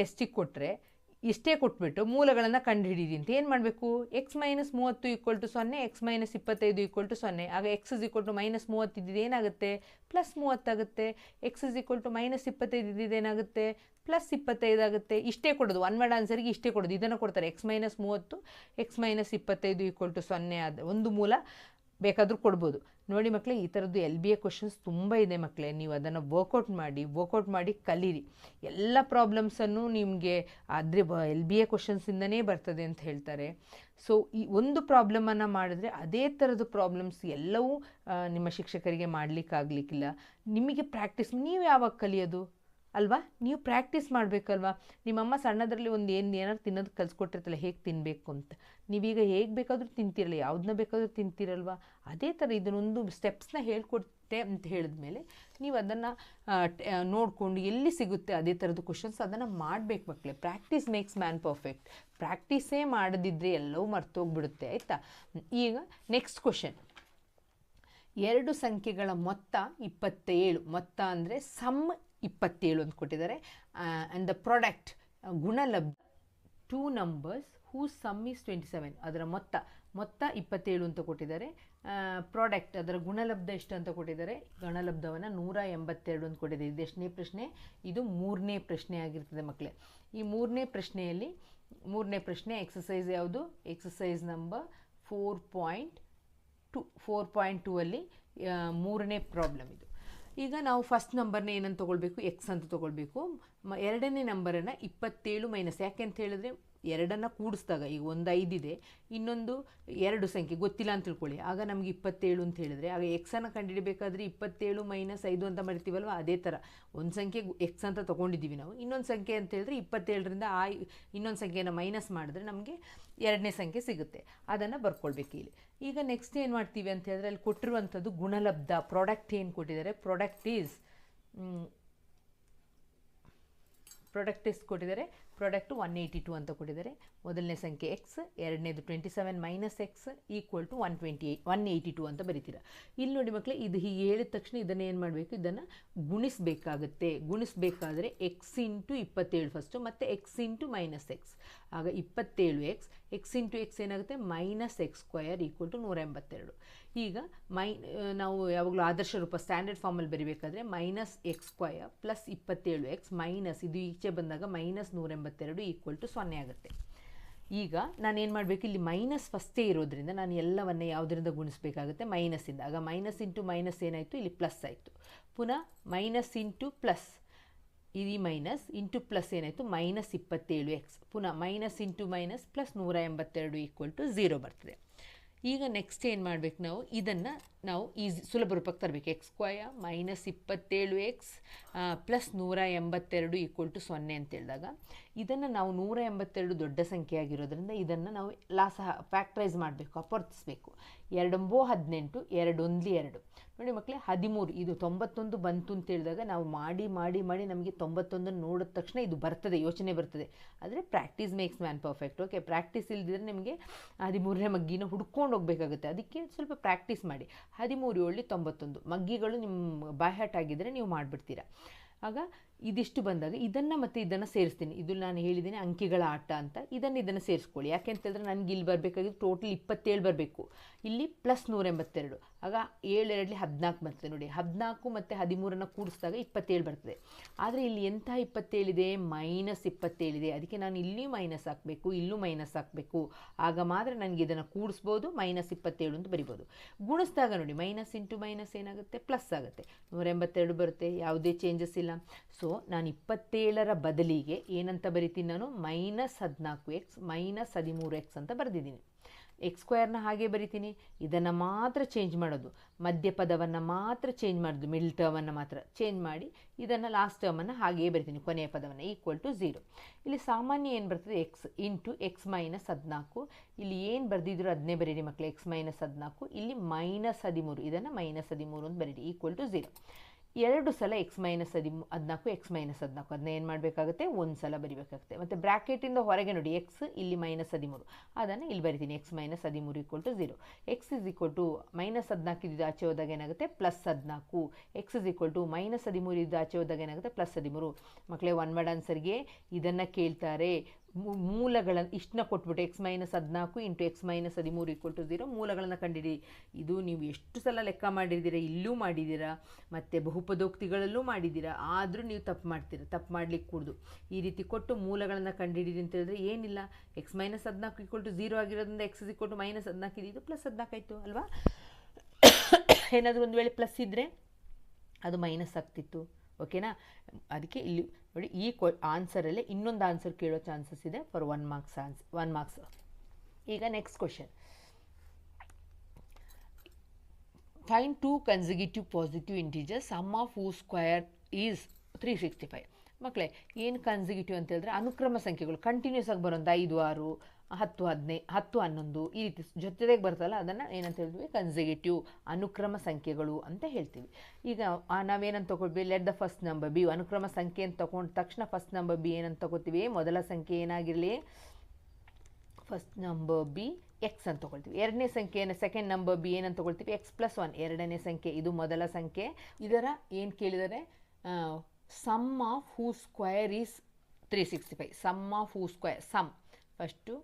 ಟೆಸ್ಟಿಗೆ ಕೊಟ್ಟರೆ ಇಷ್ಟೇ ಕೊಟ್ಬಿಟ್ಟು ಮೂಲಗಳನ್ನು ಕಂಡುಹಿಡೀರಿ ಅಂತ ಏನು ಮಾಡಬೇಕು? ಎಕ್ಸ್ ಮೈನಸ್ ಮೂವತ್ತು ಈಕ್ವಲ್ ಟು ಸೊನ್ನೆ ಎಕ್ಸ್ ಮೈನಸ್ ಇಪ್ಪತ್ತೈದು ಈಕ್ವಲ್ ಟು ಸೊನ್ನೆ. ಆಗ x is equal to minus ಮೂವತ್ತು ಏನಾಗುತ್ತೆ? Plus ಮೂವತ್ತಾಗುತ್ತೆ x is equal to minus ಇಪ್ಪತ್ತೈದು ಏನಾಗುತ್ತೆ? ಪ್ಲಸ್ ಇಪ್ಪತ್ತೈದು ಆಗುತ್ತೆ. ಇಷ್ಟೇ ಕೊಡೋದು. ಒನ್ ವರ್ಡ್ ಆನ್ಸರ್ಗೆ ಇಷ್ಟೇ ಕೊಡೋದು. ಇದನ್ನು ಕೊಡ್ತಾರೆ. ಎಕ್ಸ್ ಮೈನಸ್ ಮೂವತ್ತು ಎಕ್ಸ್ ಮೈನಸ್ ಇಪ್ಪತ್ತೈದು ಈಕ್ವಲ್ ಟು ಸೊನ್ನೆ ಆದ ಒಂದು ಮೂಲ. ಬೇಕಾದರೂ ಕೊಡ್ಬೋದು. ನೋಡಿ ಮಕ್ಕಳೇ ಈ ಥರದ್ದು ಎಲ್ ಬಿ ಎ ಕ್ವಶನ್ಸ್ ತುಂಬ ಇದೆ ಮಕ್ಕಳೇ ನೀವು ಅದನ್ನು ವರ್ಕೌಟ್ ಮಾಡಿ ವರ್ಕೌಟ್ ಮಾಡಿ ಕಲೀರಿ. ಎಲ್ಲ ಪ್ರಾಬ್ಲಮ್ಸನ್ನು ನಿಮಗೆ ಆದರೆ ಎಲ್ ಬಿ ಎ ಕ್ವಶನ್ಸಿಂದನೇ ಬರ್ತದೆ ಅಂತ ಹೇಳ್ತಾರೆ. ಸೊ ಈ ಒಂದು ಪ್ರಾಬ್ಲಮನ್ನು ಮಾಡಿದ್ರೆ ಅದೇ ಥರದ ಪ್ರಾಬ್ಲಮ್ಸ್ ಎಲ್ಲವೂ ನಿಮ್ಮ ಶಿಕ್ಷಕರಿಗೆ ಮಾಡಲಿಕ್ಕಾಗಲಿಕ್ಕಿಲ್ಲ. ನಿಮಗೆ ಪ್ರಾಕ್ಟೀಸ್ ನೀವು ಯಾವಾಗ ಕಲಿಯೋದು? ಅಲ್ವಾ? ನೀವು ಪ್ರಾಕ್ಟೀಸ್ ಮಾಡಬೇಕಲ್ವಾ? ನಿಮ್ಮಮ್ಮ ಸಣ್ಣದರಲ್ಲಿ ಒಂದು ಏನು ಏನಾದ್ರು ತಿನ್ನೋದು ಕಲಿಸ್ಕೊಟ್ಟಿರ್ತಲ್ಲ ಹೇಗೆ ತಿನ್ನಬೇಕು ಅಂತ. ನೀವೀಗ ಹೇಗೆ ಬೇಕಾದರೂ ತಿಂತಿರಲ್ಲ ಯಾವುದನ್ನ ಬೇಕಾದರೂ ತಿಂತಿರಲ್ವಾ? ಅದೇ ಥರ ಇದನ್ನೊಂದು ಸ್ಟೆಪ್ಸ್ನ ಹೇಳ್ಕೊಡ್ತೆ ಅಂತ ಹೇಳಿದ್ಮೇಲೆ ನೀವು ಅದನ್ನು ನೋಡಿಕೊಂಡು ಎಲ್ಲಿ ಸಿಗುತ್ತೆ ಅದೇ ಥರದ ಕ್ವಶನ್ಸ್ ಅದನ್ನು ಮಾಡಬೇಕು ಮಕ್ಕಳೇ ಪ್ರಾಕ್ಟೀಸ್ ಮೇಕ್ಸ್ ಮ್ಯಾನ್ ಪರ್ಫೆಕ್ಟ್ ಪ್ರಾಕ್ಟೀಸೇ ಮಾಡದಿದ್ದರೆ ಎಲ್ಲವೂ ಮರ್ತೋಗ್ಬಿಡುತ್ತೆ, ಆಯಿತಾ? ಈಗ ನೆಕ್ಸ್ಟ್ ಕ್ವಶನ್ ಎರಡು ಸಂಖ್ಯೆಗಳ ಮೊತ್ತ ಇಪ್ಪತ್ತೇಳು. ಮೊತ್ತ ಅಂದರೆ ಸಮ್ ಇಪ್ಪತ್ತೇಳು ಅಂತ ಕೊಟ್ಟಿದ್ದಾರೆ. And the product ಗುಣಲಬ್ಧ two numbers whose sum is twenty seven ಅದರ ಮೊತ್ತ ಮೊತ್ತ ಇಪ್ಪತ್ತೇಳು ಅಂತ ಕೊಟ್ಟಿದ್ದಾರೆ. ಪ್ರಾಡಕ್ಟ್ ಅದರ ಗುಣಲಬ್ಧ ಎಷ್ಟು ಅಂತ ಕೊಟ್ಟಿದ್ದಾರೆ. ಗುಣಲಬ್ಧವನ್ನು ನೂರ ಎಂಬತ್ತೆರಡು ಅಂತ ಕೊಟ್ಟಿದ್ದಾರೆ ಇದು ಪ್ರಶ್ನೆ? ಇದು ಮೂರನೇ ಪ್ರಶ್ನೆ ಆಗಿರ್ತದೆ ಮಕ್ಕಳೇ ಈ ಮೂರನೇ ಪ್ರಶ್ನೆಯಲ್ಲಿ, ಮೂರನೇ ಪ್ರಶ್ನೆ ಎಕ್ಸಸೈಸ್ ಯಾವುದು? Exercise number four point two four point two ಅಲ್ಲಿ ಮೂರನೇ ಪ್ರಾಬ್ಲಮ್ ಇದು. ಈಗ ನಾವು ಫಸ್ಟ್ ನಂಬರ್ನ ಏನಂತ ತೊಗೊಳ್ಬೇಕು? ಎಕ್ಸ್ ಅಂತ ತೊಗೊಳ್ಬೇಕು. ಎರಡನೇ ನಂಬರನ್ನು ಇಪ್ಪತ್ತೇಳು ಮೈನಸ್ ಯಾಕೆ ಅಂತ ಹೇಳಿದ್ರೆ ಎರಡನ್ನು ಕೂಡಿಸಿದಾಗ ಈಗ ಒಂದು ಐದಿದೆ ಇನ್ನೊಂದು ಎರಡು ಸಂಖ್ಯೆ, ಗೊತ್ತಿಲ್ಲ ಅಂತ ತಿಳ್ಕೊಳ್ಳಿ. ಆಗ ನಮಗೆ ಇಪ್ಪತ್ತೇಳು ಅಂತ ಹೇಳಿದ್ರೆ, ಆಗ ಎಕ್ಸನ್ನು ಕಂಡುಹಿಡಬೇಕಾದ್ರೆ ಇಪ್ಪತ್ತೇಳು ಮೈನಸ್ ಐದು ಅಂತ ಮರಿತೀವಲ್ವ ಅದೇ ಥರ ಒಂದು ಸಂಖ್ಯೆ ಎಕ್ಸ್ ಅಂತ ತೊಗೊಂಡಿದ್ದೀವಿ ನಾವು. ಇನ್ನೊಂದು ಸಂಖ್ಯೆ ಅಂತ ಹೇಳಿದ್ರೆ ಇಪ್ಪತ್ತೇಳರಿಂದ ಆ ಇನ್ನೊಂದು ಸಂಖ್ಯೆನ ಮೈನಸ್ ಮಾಡಿದ್ರೆ ನಮಗೆ ಎರಡನೇ ಸಂಖ್ಯೆ ಸಿಗುತ್ತೆ. ಅದನ್ನು ಬರ್ಕೊಳ್ಬೇಕು ಇಲ್ಲಿ. ಈಗ ನೆಕ್ಸ್ಟ್ ಏನು ಮಾಡ್ತೀವಿ ಅಂತ ಹೇಳಿದ್ರೆ, ಅಲ್ಲಿ ಕೊಟ್ಟಿರುವಂಥದ್ದು ಗುಣಲಬ್ಧ ಪ್ರಾಡಕ್ಟ್ ಏನು ಕೊಟ್ಟಿದ್ದಾರೆ? ಪ್ರಾಡಕ್ಟ್ ಈಸ್ ಪ್ರಾಡಕ್ಟ್ ಎಷ್ಟು ಕೊಟ್ಟಿದ್ದಾರೆ. ಪ್ರಾಡಕ್ಟು ಒನ್ ಏಯ್ಟಿ ಟು ಅಂತ ಕೊಟ್ಟಿದ್ದಾರೆ. ಮೊದಲನೇ ಸಂಖ್ಯೆ ಎಕ್ಸ್ ಎರಡನೇದು twenty seven minus x equal to one twenty eight one eighty two ಅಂತ ಬರಿತೀರಾ. ಇಲ್ಲಿ ನೋಡಿ ಮಕ್ಕಳೇ ಇದು ಹೀಗೆ ಹೇಳಿದ ತಕ್ಷಣ ಇದನ್ನು ಏನು ಮಾಡಬೇಕು? ಇದನ್ನು ಗುಣಿಸಬೇಕಾಗುತ್ತೆ. ಗುಣಿಸಬೇಕಾದ್ರೆ ಎಕ್ಸ್ ಇಂಟು ಇಪ್ಪತ್ತೇಳು ಫಸ್ಟು ಮತ್ತು ಎಕ್ಸ್ ಇಂಟು ಮೈನಸ್ ಎಕ್ಸ್ ಆಗ ಇಪ್ಪತ್ತೇಳು ಎಕ್ಸ್ ಎಕ್ಸ್ ಇಂಟು ಎಕ್ಸ್ ಏನಾಗುತ್ತೆ? Minus x square equal to ನೂರ ಎಂಬತ್ತೆರಡು ಈಗ ಮೈ ನಾವು ಯಾವಾಗಲೂ ಆದರ್ಶ ರೂಪ ಸ್ಟ್ಯಾಂಡರ್ಡ್ ಫಾರ್ಮಲ್ಲಿ ಬರೀಬೇಕಾದ್ರೆ ಮೈನಸ್ ಎಕ್ಸ್ ಸ್ಕ್ವಯರ್ ಪ್ಲಸ್ ಇಪ್ಪತ್ತೇಳು ಎಕ್ಸ್ ಮೈನಸ್ ಇದು ಈಚೆ ಬಂದಾಗ ಮೈನಸ್ ನೂರ ಎಂಬತ್ತೆರಡು ಈಕ್ವಲ್ ಟು ಸೊನ್ನೆ ಆಗುತ್ತೆ. ಈಗ ನಾನೇನು ಮಾಡಬೇಕು? ಇಲ್ಲಿ ಮೈನಸ್ ಫಸ್ಟೇ ಇರೋದ್ರಿಂದ ನಾನು ಎಲ್ಲವನ್ನೇ ಯಾವುದರಿಂದ ಗುಣಿಸಬೇಕಾಗುತ್ತೆ? ಮೈನಸ್ಸಿಂದ ಆಗ ಮೈನಸ್ ಇಂಟು ಮೈನಸ್ ಏನಾಯಿತು? ಇಲ್ಲಿ ಪ್ಲಸ್ ಆಯಿತು. ಪುನಃ ಮೈನಸ್ ಇಂಟು ಪ್ಲಸ್ ಈ ಮೈನಸ್ ಇಂಟು ಪ್ಲಸ್ ಏನಾಯಿತು? ಮೈನಸ್ ಇಪ್ಪತ್ತೇಳು ಎಕ್ಸ್ ಪುನಃ ಮೈನಸ್ ಇಂಟು ಮೈನಸ್ ಪ್ಲಸ್ ನೂರ ಎಂಬತ್ತೆರಡು ಈಕ್ವಲ್ ಟು ಝೀರೋ ಬರ್ತದೆ. ಈಗ ನೆಕ್ಸ್ಟ್ ಏನು ಮಾಡಬೇಕು ನಾವು? ಇದನ್ನು ನಾವು ಈಸಿ ಸುಲಭ ರೂಪಕ್ಕೆ ತರಬೇಕು. ಎಕ್ಸ್ ಸ್ಕ್ವಯ ಮೈನಸ್ ಇಪ್ಪತ್ತೇಳು ಎಕ್ಸ್ ಪ್ಲಸ್ ನೂರ ಎಂಬತ್ತೆರಡು ಈಕ್ವಲ್ ಟು ಸೊನ್ನೆ ಅಂತ ಹೇಳಿದಾಗ ಇದನ್ನು ನಾವು ನೂರ ಎಂಬತ್ತೆರಡು ದೊಡ್ಡ ಸಂಖ್ಯೆ ಆಗಿರೋದ್ರಿಂದ ಇದನ್ನು ನಾವು ಲಾಸ ಫ್ಯಾಕ್ಟ್ರೈಸ್ ಮಾಡಬೇಕು ಅಪರ್ತಿಸ್ಬೇಕು ಎರಡೊಂಬೋ ಹದಿನೆಂಟು, ಎರಡೊಂದ್ಲಿ ಎರಡು. ನೋಡಿ ಮಕ್ಕಳೇ ಹದಿಮೂರು, ಇದು ತೊಂಬತ್ತೊಂದು ಬಂತು ಅಂತ ಹೇಳಿದಾಗ ನಾವು ಮಾಡಿ ಮಾಡಿ ಮಾಡಿ ನಮಗೆ ತೊಂಬತ್ತೊಂದನ್ನು ನೋಡಿದ ತಕ್ಷಣ ಇದು ಬರ್ತದೆ, ಯೋಚನೆ ಬರ್ತದೆ. ಆದರೆ practice makes man perfect okay practice ಇಲ್ದಿದ್ರೆ ನಿಮಗೆ ಹದಿಮೂರನೇ ಮಗ್ಗಿನ ಹುಡ್ಕೊಂಡು ಹೋಗಬೇಕಾಗುತ್ತೆ. ಅದಕ್ಕೆ ಸ್ವಲ್ಪ ಪ್ರಾಕ್ಟೀಸ್ ಮಾಡಿ. ಹದಿಮೂರು ಏಳು ತೊಂಬತ್ತೊಂದು. ಮಗ್ಗಿಗಳು ನಿಮ್ಮ ಬಾಯ್ಹಾಟ್ ಆಗಿದ್ದರೆ ನೀವು ಮಾಡಿಬಿಡ್ತೀರಾ. ಆಗ ಇದಿಷ್ಟು ಬಂದಾಗ ಇದನ್ನು ಮತ್ತು ಇದನ್ನು ಸೇರಿಸ್ತೀನಿ. ಇದು ನಾನು ಹೇಳಿದ್ದೀನಿ ಅಂಕಿಗಳ ಆಟ ಅಂತ. ಇದನ್ನು ಇದನ್ನು ಸೇರಿಸ್ಕೊಳ್ಳಿ. ಯಾಕೆ ಅಂತ ನನಗೆ ಇಲ್ಲಿ ಬರಬೇಕಾಗಿದ್ದು ಟೋಟಲ್ ಇಪ್ಪತ್ತೇಳು ಬರಬೇಕು. ಇಲ್ಲಿ ಪ್ಲಸ್ ನೂರ ಎಂಬತ್ತೆರಡು ಆಗ ಏಳೆರಡಲಿ ಹದಿನಾಲ್ಕು ಬರ್ತದೆ ನೋಡಿ. ಹದಿನಾಲ್ಕು ಮತ್ತು ಹದಿಮೂರನ್ನು ಕೂಡಿಸಿದಾಗ ಇಪ್ಪತ್ತೇಳು ಬರ್ತದೆ. ಆದರೆ ಇಲ್ಲಿ ಎಂಥ ಇಪ್ಪತ್ತೇಳಿದೆ? ಮೈನಸ್ ಇಪ್ಪತ್ತೇಳಿದೆ. ಅದಕ್ಕೆ ನಾನು ಇಲ್ಲಿ ಮೈನಸ್ ಹಾಕಬೇಕು, ಇಲ್ಲೂ ಮೈನಸ್ ಹಾಕಬೇಕು. ಆಗ ಮಾತ್ರ ನನಗೆ ಇದನ್ನು ಕೂಡಿಸ್ಬೋದು ಮೈನಸ್ ಇಪ್ಪತ್ತೇಳು ಅಂತ ಬರಿಬೋದು. ಗುಣಿಸಿದಾಗ ನೋಡಿ ಮೈನಸ್ ಇಂಟು ಮೈನಸ್ ಏನಾಗುತ್ತೆ? ಪ್ಲಸ್ ಆಗುತ್ತೆ. ನೂರ ಎಂಬತ್ತೆರಡು ಬರುತ್ತೆ. ಯಾವುದೇ ಚೇಂಜಸ್ ಇಲ್ಲ. ಸೊ ನಾನು ಇಪ್ಪತ್ತೇಳರ ಬದಲಿಗೆ ಏನಂತ ಬರಿತೀನಿ ನಾನು? ಮೈನಸ್ ಹದಿನಾಲ್ಕು ಎಕ್ಸ್ ಮೈನಸ್ ಹದಿಮೂರು ಎಕ್ಸ್ ಅಂತ ಬರೆದಿದ್ದೀನಿ. ಎಕ್ಸ್ ಸ್ಕ್ವೇರ್ನ ಹಾಗೆ ಬರಿತೀನಿ. ಇದನ್ನು ಮಾತ್ರ ಚೇಂಜ್ ಮಾಡೋದು. ಮಧ್ಯ ಪದವನ್ನು ಮಾತ್ರ ಚೇಂಜ್ ಮಾಡೋದು ಮಿಡ್ಲ್ ಟರ್ಮನ್ನು ಮಾತ್ರ ಚೇಂಜ್ ಮಾಡಿ ಇದನ್ನು ಲಾಸ್ಟ್ ಟರ್ಮನ್ನು ಹಾಗೆಯೇ ಬರಿತೀನಿ, ಕೊನೆಯ ಪದವನ್ನು ಈಕ್ವಲ್ ಟು ಝೀರೋ ಇಲ್ಲಿ ಸಾಮಾನ್ಯ ಏನು ಬರ್ತದೆ? ಎಕ್ಸ್ ಇಂಟು ಎಕ್ಸ್ ಮೈನಸ್ ಹದಿನಾಲ್ಕು. ಇಲ್ಲಿ ಏನು ಬರೆದಿದ್ರು ಅದನ್ನೇ ಬರೀರಿ ಮಕ್ಕಳು ಎಕ್ಸ್ ಮೈನಸ್ ಹದಿನಾಲ್ಕು. ಇಲ್ಲಿ ಮೈನಸ್ ಹದಿಮೂರು, ಇದನ್ನು ಮೈನಸ್ ಹದಿಮೂರು ಅಂತ ಬರೀರಿ ಈಕ್ವಲ್ ಟು ಝೀರೋ ಎರಡು ಸಲ ಎಕ್ಸ್ ಮೈನಸ್ ಹದಿ ಹದಿನಾಲ್ಕು ಎಕ್ಸ್ ಮೈನಸ್ ಹದಿನಾಲ್ಕು. ಅದನ್ನ ಏನು ಮಾಡಬೇಕಾಗುತ್ತೆ? ಒಂದು ಸಲ ಬರಿಬೇಕಾಗುತ್ತೆ. ಮತ್ತು ಬ್ರ್ಯಾಕೆಟಿಂದ ಹೊರಗೆ ನೋಡಿ ಎಕ್ಸ್ ಇಲ್ಲಿ ಮೈನಸ್ ಹದಿಮೂರು. ಅದನ್ನು ಇಲ್ಲಿ ಬರಿತೀನಿ. ಎಕ್ಸ್ ಮೈನಸ್ ಹದಿಮೂರು equal to zero x is equal to minus ಹದಿನಾಲ್ಕು ಇದ್ದು ಆಚೆ ಹೋದಾಗ ಏನಾಗುತ್ತೆ? ಪ್ಲಸ್ ಹದಿನಾಲ್ಕು. X is equal to minus ಹದಿಮೂರು ಇದ್ದು ಆಚೆ ಹೋದಾಗ ಏನಾಗುತ್ತೆ? ಪ್ಲಸ್ ಹದಿಮೂರು. ಮಕ್ಕಳೇ ಒನ್ ವರ್ಡ್ ಆನ್ಸರ್ಗೆ ಇದನ್ನು ಕೇಳ್ತಾರೆ. ಮೂಲಗಳನ್ನು ಇಷ್ಟನ್ನ ಕೊಟ್ಬಿಟ್ಟು ಎಕ್ಸ್ ಮೈನಸ್ ಹದಿನಾಲ್ಕು ಇಂಟು ಎಕ್ಸ್ ಮೈನಸ್ ಹದಿಮೂರು ಈಕ್ವಲ್ ಟು ಝೀರೋ ಮೂಲಗಳನ್ನು ಕಂಡಿಡಿ. ಇದು ನೀವು ಎಷ್ಟು ಸಲ ಲೆಕ್ಕ ಮಾಡಿದ್ದೀರಾ, ಇಲ್ಲೂ ಮಾಡಿದ್ದೀರಾ, ಮತ್ತು ಬಹುಪದೋಕ್ತಿಗಳಲ್ಲೂ ಮಾಡಿದ್ದೀರಾ, ಆದರೂ ನೀವು ತಪ್ಪು ಮಾಡ್ತೀರಾ, ತಪ್ಪು ಮಾಡಲಿಕ್ಕೆ ಕೂಡುದು. ಈ ರೀತಿ ಕೊಟ್ಟು ಮೂಲಗಳನ್ನು ಕಂಡುಹಿಡಿದು ಅಂತ ಹೇಳಿದ್ರೆ ಏನಿಲ್ಲ. ಎಕ್ಸ್ ಮೈನಸ್ ಹದಿನಾಲ್ಕು ಈಕ್ವಲ್ ಟು ಝೀರೋ ಆಗಿರೋದ್ರಿಂದ ಎಕ್ಸ್ ಈಕ್ವಲ್ ಟು ಮೈನಸ್ ಹದಿನಾಲ್ಕು ಇದು ಪ್ಲಸ್ ಹದಿನಾಲ್ಕು ಆಯಿತು, ಅಲ್ವಾ? (coughs) ಏನಾದರೂ ಒಂದು ವೇಳೆ ಪ್ಲಸ್ ಇದ್ದರೆ ಅದು ಮೈನಸ್ ಆಗ್ತಿತ್ತು. ಓಕೆನಾ ಅದಕ್ಕೆ ಇಲ್ಲಿ ನೋಡಿ, ಈ ಕ್ವ ಆನ್ಸರಲ್ಲೇ ಇನ್ನೊಂದು ಆನ್ಸರ್ ಕೇಳೋ ಚಾನ್ಸಸ್ ಇದೆ for one marks answer one marks ಈಗ next question find two consecutive positive integer sum of whose square is three sixty five ಮಕ್ಕಳೇ ಏನು ಕನ್ಸಿಕ್ಯೂಟಿವ್ ಅಂತ ಹೇಳಿದ್ರೆ ಅನುಕ್ರಮ ಸಂಖ್ಯೆಗಳು ಕಂಟಿನ್ಯೂಸ್ ಆಗಿ ಬರೋಂಥ ಐದು, ಆರು ಹತ್ತು ಹದಿನೈದು ಹತ್ತು ಹನ್ನೊಂದು ಈ ರೀತಿ ಜೊತೆಗೆ ಬರ್ತಲ್ಲ, ಅದನ್ನು ಏನಂತ ಹೇಳ್ತೀವಿ? ಕನ್ಸಿಗೇಟಿವ್ ಅನುಕ್ರಮ ಸಂಖ್ಯೆಗಳು ಅಂತ ಹೇಳ್ತೀವಿ. ಈಗ ನಾವೇನಂತ ತಗೊಳ್ತೀವಿ? Let the first number be ಅನುಕ್ರಮ ಸಂಖ್ಯೆ ಅಂತ ತಗೊಂಡ ತಕ್ಷಣ ಫಸ್ಟ್ ನಂಬರ್ ಬಿ ಏನಂತ ತಗೋತೀವಿ? ಮೊದಲ ಸಂಖ್ಯೆ ಏನಾಗಿರಲಿ? ಫಸ್ಟ್ ನಂಬರ್ ಬಿ ಎಕ್ಸ್ ಅಂತ ತೊಗೊಳ್ತೀವಿ. ಎರಡನೇ ಸಂಖ್ಯೆಯನ್ನು ಸೆಕೆಂಡ್ ನಂಬರ್ ಬಿ ಏನಂತ ತೊಗೊಳ್ತೀವಿ? ಎಕ್ಸ್ ಪ್ಲಸ್ ಒನ್ ಎರಡನೇ ಸಂಖ್ಯೆ, ಇದು ಮೊದಲ ಸಂಖ್ಯೆ. ಇದರ ಏನು ಕೇಳಿದರೆ sum of whose square is three sixty five sum of whose square sum first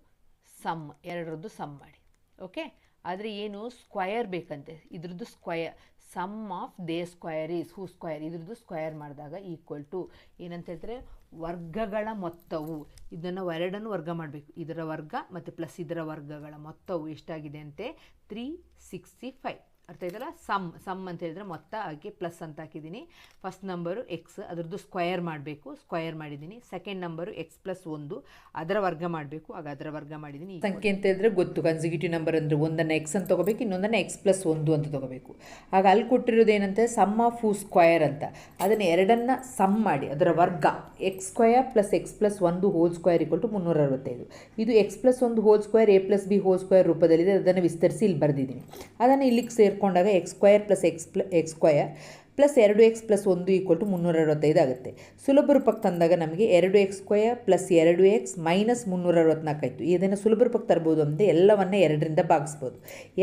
sum, ಎರಡರದ್ದು sum ಮಾಡಿ. ಓಕೆ? ಆದರೆ ಏನು? ಸ್ಕ್ವಯರ್ ಬೇಕಂತೆ. ಇದ್ರದ್ದು square, sum of their square is, whose square, ಇದ್ರದ್ದು ಸ್ಕ್ವಯರ್ ಮಾಡಿದಾಗ ಈಕ್ವಲ್ ಟು ಏನಂತ ಹೇಳ್ತಾರೆ? ವರ್ಗಗಳ ಮೊತ್ತವು. ಇದನ್ನು ಎರಡನ್ನು ವರ್ಗ ಮಾಡಬೇಕು. ಇದರ ವರ್ಗ ಮತ್ತು ಪ್ಲಸ್ ಇದರ ವರ್ಗಗಳ ಮೊತ್ತವು ಎಷ್ಟಾಗಿದೆ ಅಂತೆ? Three, sixty five. ಅರ್ಥ ಆಯ್ತಲ್ಲ ಸಮ್ ಸಮ್ ಅಂತ ಹೇಳಿದ್ರೆ ಮೊತ್ತ ಹಾಕಿ ಪ್ಲಸ್ ಅಂತ ಹಾಕಿದ್ದೀನಿ. ಫಸ್ಟ್ ನಂಬರು ಎಕ್ಸ್ ಅದರದ್ದು ಸ್ಕ್ವಯರ್ ಮಾಡಬೇಕು. ಸ್ಕ್ವಯರ್ ಮಾಡಿದ್ದೀನಿ. ಸೆಕೆಂಡ್ ನಂಬರು ಎಕ್ಸ್ ಪ್ಲಸ್ ಒಂದು. ಅದರ ವರ್ಗ ಮಾಡಬೇಕು. ಆಗ ಅದರ ವರ್ಗ ಮಾಡಿದ್ದೀನಿ. ಸಂಖ್ಯೆ ಅಂತ ಹೇಳಿದ್ರೆ ಗೊತ್ತು. ಕನ್ಸಿಕ್ಯೂಟಿವ್ ನಂಬರ್ ಅಂದರೆ ಒಂದನ್ನು ಎಕ್ಸ್ ಅಂತ ತೊಗೋಬೇಕು, ಇನ್ನೊಂದನ್ನು ಎಕ್ಸ್ ಪ್ಲಸ್ ಒಂದು ಅಂತ ತೊಗೋಬೇಕು. ಆಗ ಅಲ್ಲಿ ಕೊಟ್ಟಿರೋದು ಏನಂತ? ಸಮ್ ಆಫ್ ಹೂ ಸ್ಕ್ವಯರ್ ಅಂತ. ಅದನ್ನು ಎರಡನ್ನು ಸಮ್ ಮಾಡಿ, ಅದರ ವರ್ಗ. X square plus x plus ಒಂದು ಹೋಲ್ ಸ್ಕ್ವಯರ್ ಇಕ್ವಲ್ ಟು ಮುನ್ನೂರ ಅರವತ್ತೈದು. ಇದು ಎಕ್ಸ್ ಪ್ಲಸ್ ಒಂದು whole square a plus b whole square ರೂಪದಲ್ಲಿದೆ. ಅದನ್ನು ವಿಸ್ತರಿಸಿ ಇಲ್ಲಿ ಬರೆದಿದ್ದೀನಿ. ಅದನ್ನು ಇಲ್ಲಿಗೆ ಸೇರಿಕೊಂಡಾಗ x square plus x plus x square plus ಎರಡು ಎಕ್ಸ್ ಪ್ಲಸ್ ಒಂದು ಈಕ್ವಲ್ ಟು ಮುನ್ನೂರ ಅರವತ್ತೈದು ಆಗುತ್ತೆ. ಸುಲಭ ರೂಪಕ್ಕೆ ತಂದಾಗ ನಮಗೆ ಎರಡು ಎಕ್ಸ್ ಸ್ಕ್ವಯರ್ ಪ್ಲಸ್ ಎರಡು ಎಕ್ಸ್ ಮೈನಸ್ ಮುನ್ನೂರ ಅರವತ್ನಾಲ್ಕು ಆಯಿತು. ಇದನ್ನು ಸುಲಭ ರೂಪಕ್ಕೆ ತರ್ಬೋದು ಅಂದರೆ ಎಲ್ಲವನ್ನೇ ಎರಡರಿಂದ ಭಾಗಿಸ್ಬೋದು.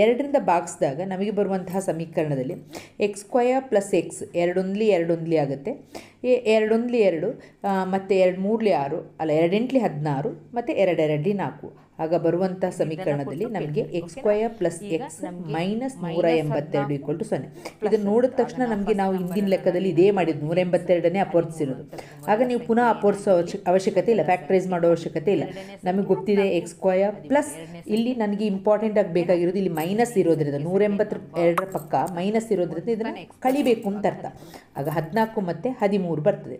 ಎರಡರಿಂದ ಭಾಗಿಸಿದಾಗ ನಮಗೆ ಬರುವಂತಹ ಸಮೀಕರಣದಲ್ಲಿ ಎಕ್ಸ್ ಸ್ಕ್ವಯರ್ ಪ್ಲಸ್ ಎಕ್ಸ್ ಎರಡೊಂದ್ಲಿ ಎರಡೊಂದ್ಲಿ ಆಗುತ್ತೆ. ಎರಡೊಂದ್ಲಿ ಎರಡು ಮತ್ತು ಎರಡು ಮೂರ್ಲಿ ಆರು, ಅಲ್ಲ ಎರಡೆಂಟ್ಲಿ ಹದಿನಾರು, ಮತ್ತು ಎರಡೆರಡ್ಲಿ ನಾಲ್ಕು. ಆಗ ಬರುವಂತಹ ಸಮೀಕರಣದಲ್ಲಿ ನಮಗೆ x square plus x minus ನೂರ ಎಂಬತ್ತೆರಡು ಈಕ್ವಲ್ ಟು ಸೊನ್ನೆ. ಇದನ್ನು ನೋಡಿದ ತಕ್ಷಣ ನಮಗೆ ನಾವು ಹಿಂದಿನ ಲೆಕ್ಕದಲ್ಲಿ ಇದೇ ಮಾಡಿದ್ದು. ನೂರ ಎಂಬತ್ತೆರಡನೇ ಅಪೋರ್ಸಿರೋದು ಆಗ ನೀವು ಪುನಃ ಅಪೋರ್ಸೋ ಅವಶ್ಯ ಅವಶ್ಯಕತೆ ಇಲ್ಲ. ಫ್ಯಾಕ್ಟರೈಸ್ ಮಾಡೋ ಅವಶ್ಯಕತೆ ಇಲ್ಲ. ನಮಗೆ ಗೊತ್ತಿದೆ ಎಕ್ಸ್ ಸ್ಕ್ವಯರ್ ಪ್ಲಸ್ ಇಲ್ಲಿ ನನಗೆ ಇಂಪಾರ್ಟೆಂಟ್ ಆಗಿ ಬೇಕಾಗಿರೋದು ಇಲ್ಲಿ ಮೈನಸ್ ಇರೋದ್ರಿಂದ ನೂರ ಎಂಬತ್ತರ ಎರಡರ ಪಕ್ಕ ಮೈನಸ್ ಇರೋದ್ರಿಂದ ಇದನ್ನು ಕಳಿಬೇಕು ಅಂತ ಅರ್ಥ. ಆಗ ಹದಿನಾಲ್ಕು ಮತ್ತು ಹದಿಮೂರು ಬರ್ತದೆ.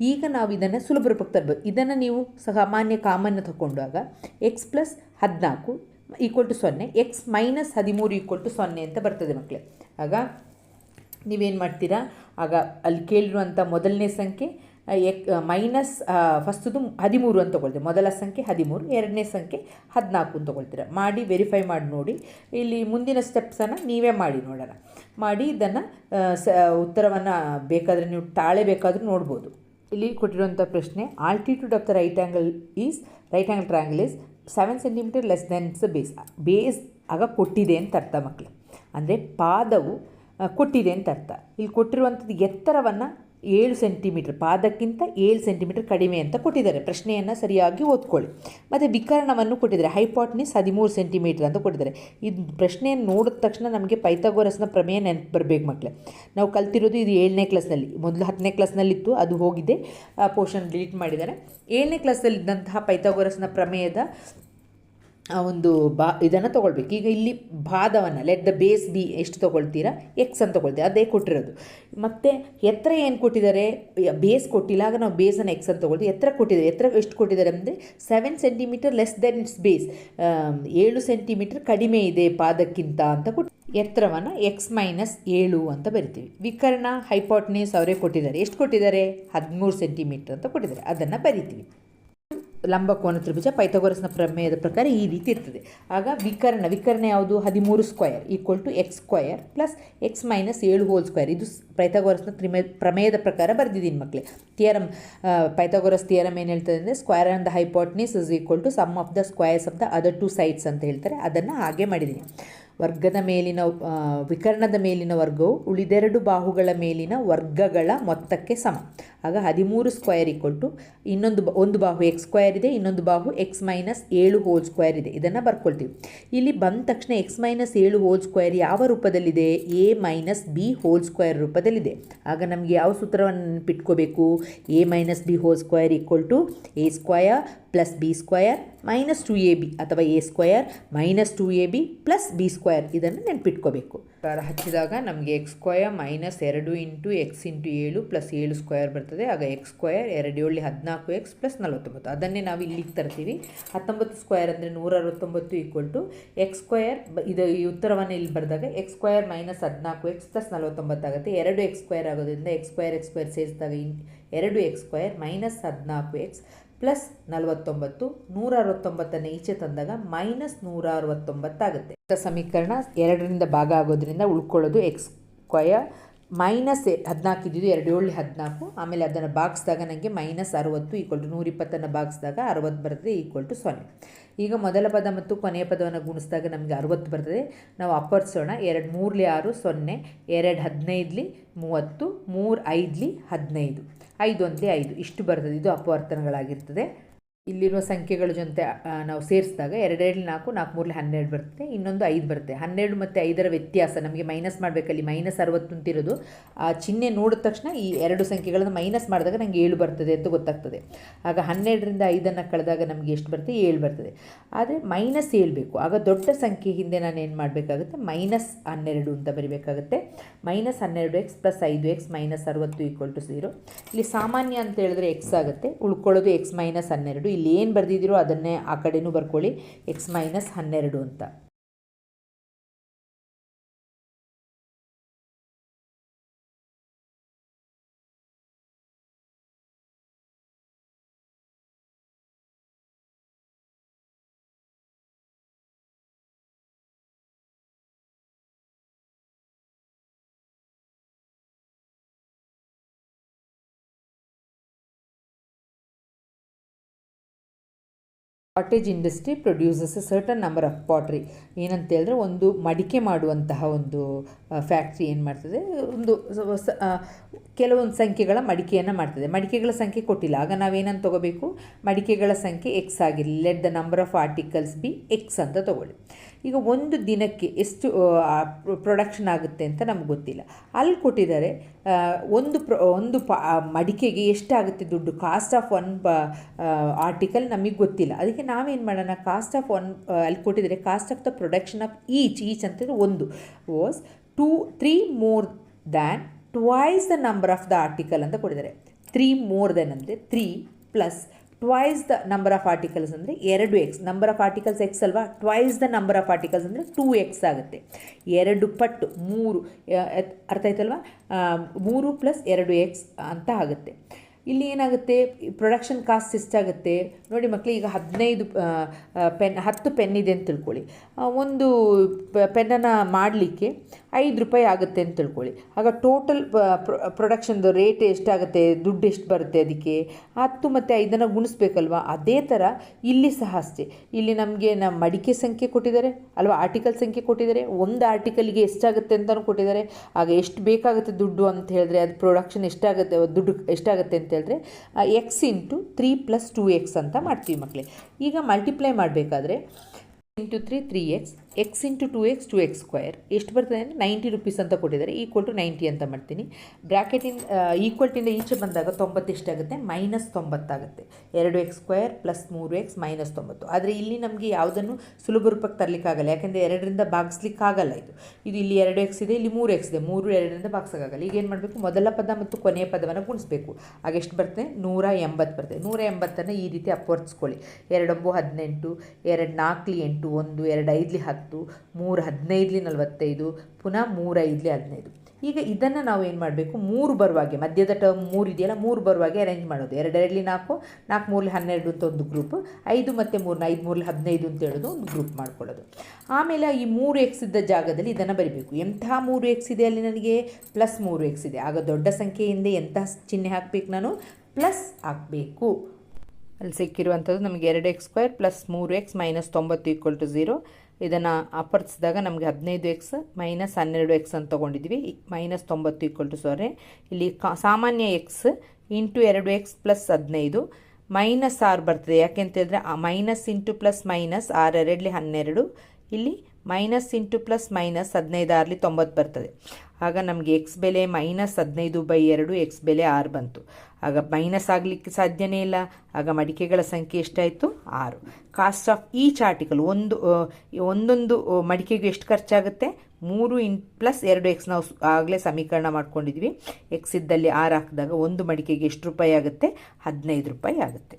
ಈಗ ನಾವು ಇದನ್ನು ಸುಲಭ ರೂಪಕ್ಕೆ ತರ್ಬೋದು ಇದನ್ನು ನೀವು ಸಾಮಾನ್ಯ ಕಾಮನ್ನು ತಗೊಂಡಾಗ ಎಕ್ಸ್ ಪ್ಲಸ್ ಹದಿನಾಲ್ಕು ಈಕ್ವಲ್ ಟು ಸೊನ್ನೆ ಎಕ್ಸ್ ಮೈನಸ್ ಹದಿಮೂರು ಈಕ್ವಲ್ ಟು ಸೊನ್ನೆ ಅಂತ ಬರ್ತದೆ ಮಕ್ಕಳೇ. ಆಗ ನೀವೇನು ಮಾಡ್ತೀರಾ? ಆಗ ಅಲ್ಲಿ ಕೇಳಿರುವಂಥ ಮೊದಲನೇ ಸಂಖ್ಯೆ ಎಕ್ ಮೈನಸ್ ಫಸ್ಟದು ಹದಿಮೂರು ಅಂತ ತೊಗೊಳ್ತೀವಿ ಮೊದಲ ಸಂಖ್ಯೆ ಹದಿಮೂರು, ಎರಡನೇ ಸಂಖ್ಯೆ ಹದಿನಾಲ್ಕು ಅಂತ ತೊಗೊಳ್ತೀರ. ಮಾಡಿ ವೆರಿಫೈ ಮಾಡಿ, ನೋಡಿ. ಇಲ್ಲಿ ಮುಂದಿನ ಸ್ಟೆಪ್ಸನ್ನು ನೀವೇ ಮಾಡಿ ನೋಡೋಣ. ಮಾಡಿ ಇದನ್ನು ಸ, ಉತ್ತರವನ್ನು ಬೇಕಾದರೆ ನೀವು ತಾಳೆ ಬೇಕಾದರೂ ನೋಡ್ಬೋದು. ಇಲ್ಲಿ ಕೊಟ್ಟಿರುವಂಥ ಪ್ರಶ್ನೆ altitude of the right angle is right angle triangle is seven centimetre less than its base base ಆಗ ಕೊಟ್ಟಿದೆ ಅಂತ ಅರ್ಥ ಮಕ್ಕಳು ಅಂದರೆ ಪಾದವು ಕೊಟ್ಟಿದೆ ಅಂತ ಅರ್ಥ. ಇಲ್ಲಿ ಕೊಟ್ಟಿರುವಂಥದ್ದು ಎತ್ತರವನ್ನು ಏಳು ಸೆಂಟಿಮೀಟ್ರ್, ಪಾದಕ್ಕಿಂತ ಏಳು ಸೆಂಟಿಮೀಟರ್ ಕಡಿಮೆ ಅಂತ ಕೊಟ್ಟಿದ್ದಾರೆ. ಪ್ರಶ್ನೆಯನ್ನು ಸರಿಯಾಗಿ ಓದ್ಕೊಳ್ಳಿ. ಮತ್ತು ವಿಕರಣವನ್ನು ಕೊಟ್ಟಿದ್ದಾರೆ. ಹೈಪಾಟ್ನಿಸ್ ಹದಿಮೂರು ಸೆಂಟಿಮೀಟ್ರ್ ಅಂತ ಕೊಟ್ಟಿದ್ದಾರೆ. ಇದು ಪ್ರಶ್ನೆಯನ್ನು ನೋಡಿದ ತಕ್ಷಣ ನಮಗೆ ಪೈಥಾಗೋರಸ್ನ ಪ್ರಮೇಯ ನೆನಪು ಬರಬೇಕು ಮಕ್ಕಳೇ ನಾವು ಕಲ್ತಿರೋದು ಇದು ಏಳನೇ ಕ್ಲಾಸ್ನಲ್ಲಿ. ಮೊದಲು ಹತ್ತನೇ ಕ್ಲಾಸ್ನಲ್ಲಿತ್ತು, ಅದು ಹೋಗಿದೆ. ಪೋರ್ಷನ್ ಡಿಲೀಟ್ ಮಾಡಿದ್ದಾರೆ. ಏಳನೇ ಕ್ಲಾಸಲ್ಲಿದ್ದಂತಹ ಪೈಥಾಗೋರಸ್ನ ಪ್ರಮೇಯದ ಆ ಒಂದು ಬಾ, ಇದನ್ನು ತೊಗೊಳ್ಬೇಕು. ಈಗ ಇಲ್ಲಿ ಭಾದವನ್ನು ಲೆಟ್ ದ ಬೇಸ್ ಬಿ ಎಷ್ಟು ತೊಗೊಳ್ತೀರಾ? ಎಕ್ಸ್ ಅಂತ ತೊಗೊಳ್ತೀವಿ ಅದೇ ಕೊಟ್ಟಿರೋದು. ಮತ್ತು ಎತ್ತರ ಏನು ಕೊಟ್ಟಿದ್ದಾರೆ? ಬೇಸ್ ಕೊಟ್ಟಿಲ್ಲ, ಆಗ ನಾವು ಬೇಸನ್ನು ಎಕ್ಸ್ ಅಂತ ತೊಗೊಳ್ತೀವಿ. ಎತ್ತರ ಕೊಟ್ಟಿದ್ದಾರೆ. ಎತ್ತರ ಎಷ್ಟು ಕೊಟ್ಟಿದ್ದಾರೆ ಅಂದರೆ seven centimetre less than its base ಏಳು ಸೆಂಟಿಮೀಟರ್ ಕಡಿಮೆ ಇದೆ ಪಾದಕ್ಕಿಂತ ಅಂತ ಕೊಟ್ಟು, ಎತ್ತರವನ್ನು ಎಕ್ಸ್ ಮೈನಸ್ ಏಳು ಅಂತ ಬರಿತೀವಿ. ವಿಕರ್ಣ ಹೈಪಾಟ್ನೇಸ್ ಅವರೇ ಕೊಟ್ಟಿದ್ದಾರೆ. ಎಷ್ಟು ಕೊಟ್ಟಿದ್ದಾರೆ? ಹದಿಮೂರು ಸೆಂಟಿಮೀಟರ್ ಅಂತ ಕೊಟ್ಟಿದ್ದಾರೆ. ಅದನ್ನು ಬರಿತೀವಿ. ಲಂಬಕೋನ ತ್ರಿಭುಜ ಪೈಥಾಗೋರಸ್ನ ಪ್ರಮೇಯದ ಪ್ರಕಾರ ಈ ರೀತಿ ಇರ್ತದೆ. ಆಗ ವಿಕರ್ಣ ವಿಕರ್ಣ ಯಾವುದು? ಹದಿಮೂರು square equal to x square plus x minus ಏಳು ಹೋಲ್ ಸ್ಕ್ವಯರ್ ಇದು ಪೈಥಾಗೋರಸ್ನ ತ್ರಿಮೆ, ಪ್ರಮೇಯದ ಪ್ರಕಾರ ಬರೆದಿದ್ದೀನಿ ಮಕ್ಕಳೇ ಥಿಯರಮ್ ಪೈಥಾಗೋರಸ್ ಥಿಯರಮ್ ಏನು ಹೇಳ್ತದೆ ಅಂದರೆ square on the hypotenuse is equal to sum of the squares of the other two sides ಅಂತ ಹೇಳ್ತಾರೆ. ಅದನ್ನು ಹಾಗೆ ಮಾಡಿದ್ದೀನಿ. ವರ್ಗದ ಮೇಲಿನ ವಿಕರ್ಣದ ಮೇಲಿನ ವರ್ಗವು ಉಳಿದೆರಡು ಬಾಹುಗಳ ಮೇಲಿನ ವರ್ಗಗಳ ಮೊತ್ತಕ್ಕೆ ಸಮ. ಆಗ ಹದಿಮೂರು ಸ್ಕ್ವೇರ್ ಈಕ್ವಲ್ ಟು ಇನ್ನೊಂದು ಒಂದು ಬಾಹು ಎಕ್ಸ್ ಸ್ಕ್ವೇರ್ ಇದೆ, ಇನ್ನೊಂದು ಬಾಹು ಎಕ್ಸ್ ಮೈನಸ್ ಏಳು ಹೋಲ್ ಸ್ಕ್ವಯರ್ ಇದೆ. ಇದನ್ನು ಬರ್ಕೊಳ್ತೀವಿ. ಇಲ್ಲಿ ಬಂದ ತಕ್ಷಣ ಎಕ್ಸ್ ಮೈನಸ್ ಏಳು ಹೋಲ್ ಸ್ಕ್ವಯರ್ ಯಾವ ರೂಪದಲ್ಲಿದೆ? A minus b whole square ರೂಪದಲ್ಲಿದೆ. ಆಗ ನಮಗೆ ಯಾವ ಸೂತ್ರವನ್ನು ನೆನಪಿಟ್ಕೋಬೇಕು? A minus b whole square equal to a square plus b square minus two a b ಅಥವಾ a square minus two a b plus b square ಇದನ್ನು ನೆನಪಿಟ್ಕೋಬೇಕು. ಹಚ್ಚಿದಾಗ ನಮಗೆ ಎಕ್ಸ್ ಸ್ಕ್ವಯರ್ ಮೈನಸ್ ಎರಡು ಇಂಟು ಎಕ್ಸ್ ಇಂಟು ಏಳು plus ಏಳು square ಬರ್ತದೆ. ಆಗ ಎಕ್ಸ್ ಸ್ಕ್ವಯರ್ ಎರಡು ಏಳು ಹದಿನಾಲ್ಕು ಎಕ್ಸ್ ಪ್ಲಸ್ ನಲವತ್ತೊಂಬತ್ತು. ಅದನ್ನೇ ನಾವು ಇಲ್ಲಿಗೆ ತರ್ತೀವಿ. ಹತ್ತೊಂಬತ್ತು ಸ್ಕ್ವಯರ್ ಅಂದರೆ ನೂರ ಅರವತ್ತೊಂಬತ್ತು ಈಕ್ವಲ್ ಟು ಎಕ್ಸ್ ಸ್ಕ್ವಯರ್ ಇದು ಈ ಉತ್ತರವನ್ನು ಇಲ್ಲಿ ಬರೆದಾಗ ಎಕ್ಸ್ ಸ್ಕ್ವಯರ್ ಮೈನಸ್ ಹದಿನಾಲ್ಕು ಎಕ್ಸ್ ಪ್ಲಸ್ ನಲವತ್ತೊಂಬತ್ತು ಆಗುತ್ತೆ. ಎರಡು ಎಕ್ಸ್ ಸ್ಕ್ವಯರ್ ಆಗೋದ್ರಿಂದ ಎಕ್ಸ್ ಸ್ಕ್ವಯರ್ ಎಕ್ಸ್ ಸ್ಕ್ವಯರ್ ಸೇರಿಸಿದಾಗ ಇನ್, ಎರಡು ಎಕ್ಸ್ ಸ್ಕ್ವಯರ್ ಮೈನಸ್ ಹದಿನಾಲ್ಕು ಎಕ್ಸ್ ಪ್ಲಸ್ ನಲವತ್ತೊಂಬತ್ತು ನೂರ ಅರವತ್ತೊಂಬತ್ತನ್ನು ಈಚೆ ತಂದಾಗ ಮೈನಸ್ ನೂರ ಅರವತ್ತೊಂಬತ್ತಾಗುತ್ತೆ ಸಮೀಕರಣ ಎರಡರಿಂದ ಭಾಗ ಆಗೋದ್ರಿಂದ ಉಳ್ಕೊಳ್ಳೋದು ಎಕ್ಸ್ ಸ್ಕ್ವಯರ್ ಮೈನಸ್ ಹದಿನಾಲ್ಕು ಇದ್ದಿದ್ದು ಎರಡು ಏಳು ಹದಿನಾಲ್ಕು. ಆಮೇಲೆ ಅದನ್ನು ಬಾಗಿಸಿದಾಗ ನನಗೆ ಮೈನಸ್ ಅರುವತ್ತು ಈಕ್ವಲ್ ಟು ನೂರಿಪ್ಪತ್ತನ್ನು ಬಾಗಿಸಿದಾಗ ಅರವತ್ತು ಬರ್ತದೆ ಈಕ್ವಲ್ ಟು ಸೊನ್ನೆ. ಈಗ ಮೊದಲ ಪದ ಮತ್ತು ಕೊನೆಯ ಪದವನ್ನು ಗುಣಿಸಿದಾಗ ನಮಗೆ ಅರವತ್ತು ಬರ್ತದೆ. ನಾವು ಅಪ್ಪರ್ಸೋಣ ಎರಡು ಮೂರಲಿ ಆರು ಸೊನ್ನೆ, ಎರಡು ಹದಿನೈದಲಿ ಮೂವತ್ತು, ಮೂರು ಐದಲಿ ಹದಿನೈದು. ಐದು ಒಂದಲಿ ಐದು. ಇಷ್ಟು ಬರ್ತದೆ. ಇದು ಅಪವರ್ತನಗಳಾಗಿರ್ತದೆ. ಇಲ್ಲಿರುವ ಸಂಖ್ಯೆಗಳ ಜೊತೆ ನಾವು ಸೇರಿಸಿದಾಗ ಎರಡೆರಡು, ನಾಲ್ಕು ನಾಲ್ಕು ಮೂರಲ್ಲಿ ಹನ್ನೆರಡು ಬರುತ್ತೆ, ಇನ್ನೊಂದು ಐದು ಬರುತ್ತೆ. ಹನ್ನೆರಡು ಮತ್ತು ಐದರ ವ್ಯತ್ಯಾಸ, ನಮಗೆ ಮೈನಸ್ ಮಾಡಬೇಕಲ್ಲಿ ಮೈನಸ್ ಅರವತ್ತು ಅಂತಿರೋದು ಆ ಚಿಹ್ನೆ ನೋಡಿದ ತಕ್ಷಣ ಈ ಎರಡು ಸಂಖ್ಯೆಗಳನ್ನು ಮೈನಸ್ ಮಾಡಿದಾಗ ನನಗೆ ಏಳು ಬರ್ತದೆ ಅಂತ ಗೊತ್ತಾಗ್ತದೆ. ಆಗ ಹನ್ನೆರಡರಿಂದ ಐದನ್ನು ಕಳೆದಾಗ ನಮಗೆ ಎಷ್ಟು ಬರುತ್ತೆ ಏಳು ಬರ್ತದೆ. ಆದರೆ ಮೈನಸ್ ಏಳು ಬೇಕು. ಆಗ ದೊಡ್ಡ ಸಂಖ್ಯೆ ಹಿಂದೆ ನಾನು ಏನು ಮಾಡಬೇಕಾಗುತ್ತೆ? ಮೈನಸ್ ಹನ್ನೆರಡು ಅಂತ ಬರಿಬೇಕಾಗುತ್ತೆ. ಮೈನಸ್ ಹನ್ನೆರಡು ಎಕ್ಸ್ ಪ್ಲಸ್ ಐದು ಎಕ್ಸ್ ಮೈನಸ್ ಅರವತ್ತು ಈಕ್ವಲ್ ಟು ಝೀರೋ ಇಲ್ಲಿ ಸಾಮಾನ್ಯ ಅಂತ ಹೇಳಿದ್ರೆ ಎಕ್ಸ್ ಆಗುತ್ತೆ. ಉಳ್ಕೊಳ್ಳೋದು ಎಕ್ಸ್ ಮೈನಸ್ ಹನ್ನೆರಡು. ಇಲ್ಲಿ ಏನು ಬರೆದಿದ್ದೀರೋ ಅದನ್ನೇ ಆ ಕಡೆಯೂ ಬರ್ಕೊಳ್ಳಿ. ಎಕ್ಸ್ ಮೈನಸ್ ಹನ್ನೆರಡು ಅಂತ. Cottage industry produces uh certain number of pottery ಏನಂತ ಹೇಳಿದ್ರೆ ಒಂದು ಮಡಿಕೆ ಮಾಡುವಂತಹ ಒಂದು ಫ್ಯಾಕ್ಟ್ರಿ ಏನು ಮಾಡ್ತದೆ? ಒಂದು ಕೆಲವೊಂದು ಸಂಖ್ಯೆಗಳ ಮಡಿಕೆಯನ್ನು ಮಾಡ್ತದೆ. ಮಡಿಕೆಗಳ ಸಂಖ್ಯೆ ಕೊಟ್ಟಿಲ್ಲ. ಆಗ ನಾವೇನಂತ ತಗೋಬೇಕು? ಮಡಿಕೆಗಳ ಸಂಖ್ಯೆ ಎಕ್ಸ್ ಆಗಿರಲಿ. Let the number of articles be x ಅಂತ ತಗೊಳ್ಳಿ. ಈಗ ಒಂದು ದಿನಕ್ಕೆ ಎಷ್ಟು ಪ್ರೊಡಕ್ಷನ್ ಆಗುತ್ತೆ ಅಂತ ನಮ್ಗೆ ಗೊತ್ತಿಲ್ಲ. ಅಲ್ಲಿ ಕೊಟ್ಟಿದ್ದಾರೆ ಒಂದು ಪ್ರ, ಒಂದು ಮಡಿಕೆಗೆ ಎಷ್ಟಾಗುತ್ತೆ ದುಡ್ಡು? ಕಾಸ್ಟ್ ಆಫ್ ಒನ್ ಆರ್ಟಿಕಲ್ ನಮಗೆ ಗೊತ್ತಿಲ್ಲ. ಅದಕ್ಕೆ ನಾವೇನು ಮಾಡೋಣ? ಕಾಸ್ಟ್ ಆಫ್ ಒನ್ ಅಲ್ಲಿ ಕೊಟ್ಟಿದ್ದಾರೆ cost of the production of each each ಅಂತಂದರೆ ಒಂದು was two three more than twice the number of the article ಅಂತ ಕೊಟ್ಟಿದ್ದಾರೆ. ತ್ರೀ ಮೋರ್ ದೆನ್ ಅಂದರೆ three plus twice the number of articles ಅಂದರೆ ಎರಡು x number of articles x ಅಲ್ವಾ? Twice the number of articles ಅಂದರೆ two x ಆಗುತ್ತೆ. ಎರಡು ಪಟ್ಟು ಮೂರು ಅರ್ಥ ಆಯ್ತಲ್ವಾ? ಮೂರು ಪ್ಲಸ್ ಎರಡು ಎಕ್ಸ್ ಅಂತ ಆಗುತ್ತೆ. ಇಲ್ಲಿ ಏನಾಗುತ್ತೆ? ಪ್ರೊಡಕ್ಷನ್ ಕಾಸ್ಟ್ ಎಷ್ಟಾಗುತ್ತೆ ನೋಡಿ ಮಕ್ಕಳು ಈಗ ಹದಿನೈದು ಪೆನ್, ಹತ್ತು ಪೆನ್ ಇದೆ ಅಂತ ತಿಳ್ಕೊಳ್ಳಿ. ಒಂದು ಪೆನ್ನನ್ನು ಮಾಡಲಿಕ್ಕೆ ಐದು ರೂಪಾಯಿ ಆಗುತ್ತೆ ಅಂತ ತಿಳ್ಕೊಳ್ಳಿ. ಆಗ ಟೋಟಲ್ ಪ್ರೊಡಕ್ಷನ್ದು ರೇಟ್ ಎಷ್ಟಾಗುತ್ತೆ ದುಡ್ಡು ಎಷ್ಟು ಬರುತ್ತೆ ಅದಕ್ಕೆ? ಹತ್ತು ಮತ್ತು ಐದನ್ನು ಗುಣಿಸ್ಬೇಕಲ್ವಾ? ಅದೇ ಥರ ಇಲ್ಲಿ ಸಹ ಅಷ್ಟೇ. ಇಲ್ಲಿ ನಮಗೆ ನಮ್ಮ ಮಡಿಕೆ ಸಂಖ್ಯೆ ಕೊಟ್ಟಿದ್ದಾರೆ, ಅಲ್ವಾ ಆರ್ಟಿಕಲ್ ಸಂಖ್ಯೆ ಕೊಟ್ಟಿದ್ದಾರೆ, ಒಂದು ಆರ್ಟಿಕಲ್ಗೆ ಎಷ್ಟಾಗುತ್ತೆ ಅಂತಲೂ ಕೊಟ್ಟಿದ್ದಾರೆ. ಆಗ ಎಷ್ಟು ಬೇಕಾಗುತ್ತೆ ದುಡ್ಡು ಅಂತ ಹೇಳಿದ್ರೆ ಅದು ಪ್ರೊಡಕ್ಷನ್ ಎಷ್ಟಾಗುತ್ತೆ ದುಡ್ಡು ಎಷ್ಟಾಗುತ್ತೆ ಅಂತ ಹೇಳಿದ್ರೆ x into three plus two x ಅಂತ ಮಾಡ್ತೀವಿ ಮಕ್ಕಳೇ ಈಗ ಮಲ್ಟಿಪ್ಲೈ ಮಾಡಬೇಕಾದ್ರೆ into three three x x into two x two x square ಎಷ್ಟು ಬರ್ತದೆ ಅಂದರೆ ನೈಂಟಿ ರುಪೀಸ್ ಅಂತ ಕೊಟ್ಟಿದ್ದಾರೆ. ಈಕ್ವಲ್ ಟು ನೈಂಟಿ ಅಂತ ಮಾಡ್ತೀನಿ. ಬ್ರ್ಯಾಕೆಟಿಂದ ಈಕ್ವಲ್ಟಿಂದ ಈಚೆ ಬಂದಾಗ ತೊಂಬತ್ತು ಎಷ್ಟಾಗುತ್ತೆ ಮೈನಸ್ ತೊಂಬತ್ತಾಗುತ್ತೆ ಎರಡು ಎಕ್ಸ್ ಸ್ಕ್ವಯರ್ ಪ್ಲಸ್ ಮೂರು ಎಕ್ಸ್ ಮೈನಸ್ ತೊಂಬತ್ತು. ಆದರೆ ಇಲ್ಲಿ ನಮಗೆ ಯಾವುದನ್ನು ಸುಲಭ ರೂಪಕ್ಕೆ ತರಲಿಕ್ಕಾಗಲ್ಲ. ಯಾಕೆಂದರೆ ಎರಡರಿಂದ ಭಾಗಿಸ್ಲಿಕ್ಕಾಗಲ್ಲ ಇದು. ಇದು ಇಲ್ಲಿ ಎರಡು ಎಕ್ಸ್ ಇದೆ, ಇಲ್ಲಿ ಮೂರು ಎಕ್ಸ್ ಇದೆ. ಮೂರು ಎರಡರಿಂದ ಭಾಗಿಸೋಕ್ಕಾಗಲ್ಲ. ಈಗ ಏನು ಮಾಡಬೇಕು? ಮೊದಲ ಪದ ಮತ್ತು ಕೊನೆಯ ಪದವನ್ನು ಗುಣಿಸಬೇಕು. ಆಗ ಎಷ್ಟು ಬರ್ತದೆ? ನೂರ ಎಂಬತ್ತು ಬರ್ತದೆ. ನೂರ ಎಂಬತ್ತನ್ನು ಈ ರೀತಿ ಅಪ್ಪರ್ಸ್ಕೊಳ್ಳಿ ಎರಡೊಂಬು ಹದಿನೆಂಟು, ಎರಡು ನಾಲ್ಕಲಿ ಎಂಟು, ಒಂದು, ಎರಡು ಐದಲಿ ಹತ್ತು. ಮೂರು ಹದಿನೈದಲಿ ನಲವತ್ತೈದು, ಪುನಃ ಮೂರು ಐದ್ಲಿ ಹದಿನೈದು. ಈಗ ಇದನ್ನು ನಾವು ಏನು ಮಾಡಬೇಕು? ಮೂರು ಬರುವಾಗೆ, ಮಧ್ಯದ ಟರ್ಮ್ ಮೂರು ಇದೆಯಲ್ಲ, ಮೂರು ಬರುವಾಗೆ ಅರೇಂಜ್ ಮಾಡೋದು. ಎರಡೆರಡಲಿ ನಾಲ್ಕು ನಾಲ್ಕು ಮೂರಲ್ಲಿ ಹನ್ನೆರಡು ಅಂತ ಒಂದು ಗ್ರೂಪ್ ಐದು ಮತ್ತು ಮೂರನ್ನ ಐದು ಮೂರಲ್ಲಿ ಹದಿನೈದು ಅಂತ ಹೇಳೋದು ಒಂದು ಗ್ರೂಪ್ ಮಾಡ್ಕೊಳ್ಳೋದು. ಆಮೇಲೆ ಈ ಮೂರು ಎಕ್ಸ್ ಇದ್ದ ಜಾಗದಲ್ಲಿ ಇದನ್ನು ಬರಿಬೇಕು. ಎಂಥ ಮೂರು ಎಕ್ಸ್ ಇದೆ ಅಲ್ಲಿ ನನಗೆ? ಪ್ಲಸ್ ಮೂರು ಎಕ್ಸ್ ಇದೆ. ಆಗ ದೊಡ್ಡ ಸಂಖ್ಯೆಯಿಂದ ಎಂಥ ಚಿಹ್ನೆ ಹಾಕಬೇಕು ನಾನು? ಪ್ಲಸ್ ಹಾಕಬೇಕು. ಅಲ್ಲಿ ಸಿಕ್ಕಿರುವಂಥದ್ದು ನಮಗೆ ಎರಡು ಎಕ್ಸ್ ಸ್ಕ್ವೇರ್ ಪ್ಲಸ್ ಮೂರು ಎಕ್ಸ್ ಮೈನಸ್ ತೊಂಬತ್ತು ಈಕ್ವಲ್ ಟು ಝೀರೋ ಇದನ್ನು ಅಪರ್ಸಿದಾಗ ನಮಗೆ ಹದಿನೈದು ಎಕ್ಸ್ ಮೈನಸ್ ಹನ್ನೆರಡು ಎಕ್ಸ್ ಅಂತ ತೊಗೊಂಡಿದ್ವಿ. ಮೈನಸ್ ತೊಂಬತ್ತು ಈಕ್ವಲ್ ಟು ಸೊರೆ ಇಲ್ಲಿ ಕಾ ಸಾಮಾನ್ಯ ಎಕ್ಸ್ ಇಂಟು ಎರಡು ಎಕ್ಸ್ ಪ್ಲಸ್ ಹದಿನೈದು. ಮೈನಸ್ ಆರ್ ಬರ್ತದೆ. ಯಾಕೆಂತ ಹೇಳಿದ್ರೆ ಮೈನಸ್ ಇಂಟು ಪ್ಲಸ್ ಮೈನಸ್ ಆರ್ ಎರಡಲಿ ಹನ್ನೆರಡು. ಇಲ್ಲಿ ಮೈನಸ್ ಇಂಟು ಪ್ಲಸ್ ಮೈನಸ್ ಹದಿನೈದು ಆರಲಿ ತೊಂಬತ್ತು ಬರ್ತದೆ. ಆಗ ನಮಗೆ ಎಕ್ಸ್ ಬೆಲೆ ಮೈನಸ್ ಹದಿನೈದು ಬೈ ಎರಡು ಎಕ್ಸ್ ಬೆಲೆ ಆರು ಬಂತು. ಆಗ ಮೈನಸ್ ಆಗಲಿಕ್ಕೆ ಸಾಧ್ಯನೇ ಇಲ್ಲ. ಆಗ ಮಡಿಕೆಗಳ ಸಂಖ್ಯೆ ಎಷ್ಟಾಯಿತು? ಆರು. ಕಾಸ್ಟ್ ಆಫ್ ಈಚ್ ಆರ್ಟಿಕಲ್ ಒಂದು ಒಂದೊಂದು ಮಡಿಕೆಗೆ ಎಷ್ಟು ಖರ್ಚಾಗುತ್ತೆ? ಮೂರು ಇನ್ ಪ್ಲಸ್ ಎರಡು ಎಕ್ಸ್ ನಾವು ಆಗಲೇ ಸಮೀಕರಣ ಮಾಡ್ಕೊಂಡಿದ್ವಿ. ಎಕ್ಸ್ ಇದ್ದಲ್ಲಿ ಆರು ಹಾಕಿದಾಗ ಒಂದು ಮಡಿಕೆಗೆ ಎಷ್ಟು ರೂಪಾಯಿ ಆಗುತ್ತೆ? ಹದಿನೈದು ರೂಪಾಯಿ ಆಗುತ್ತೆ.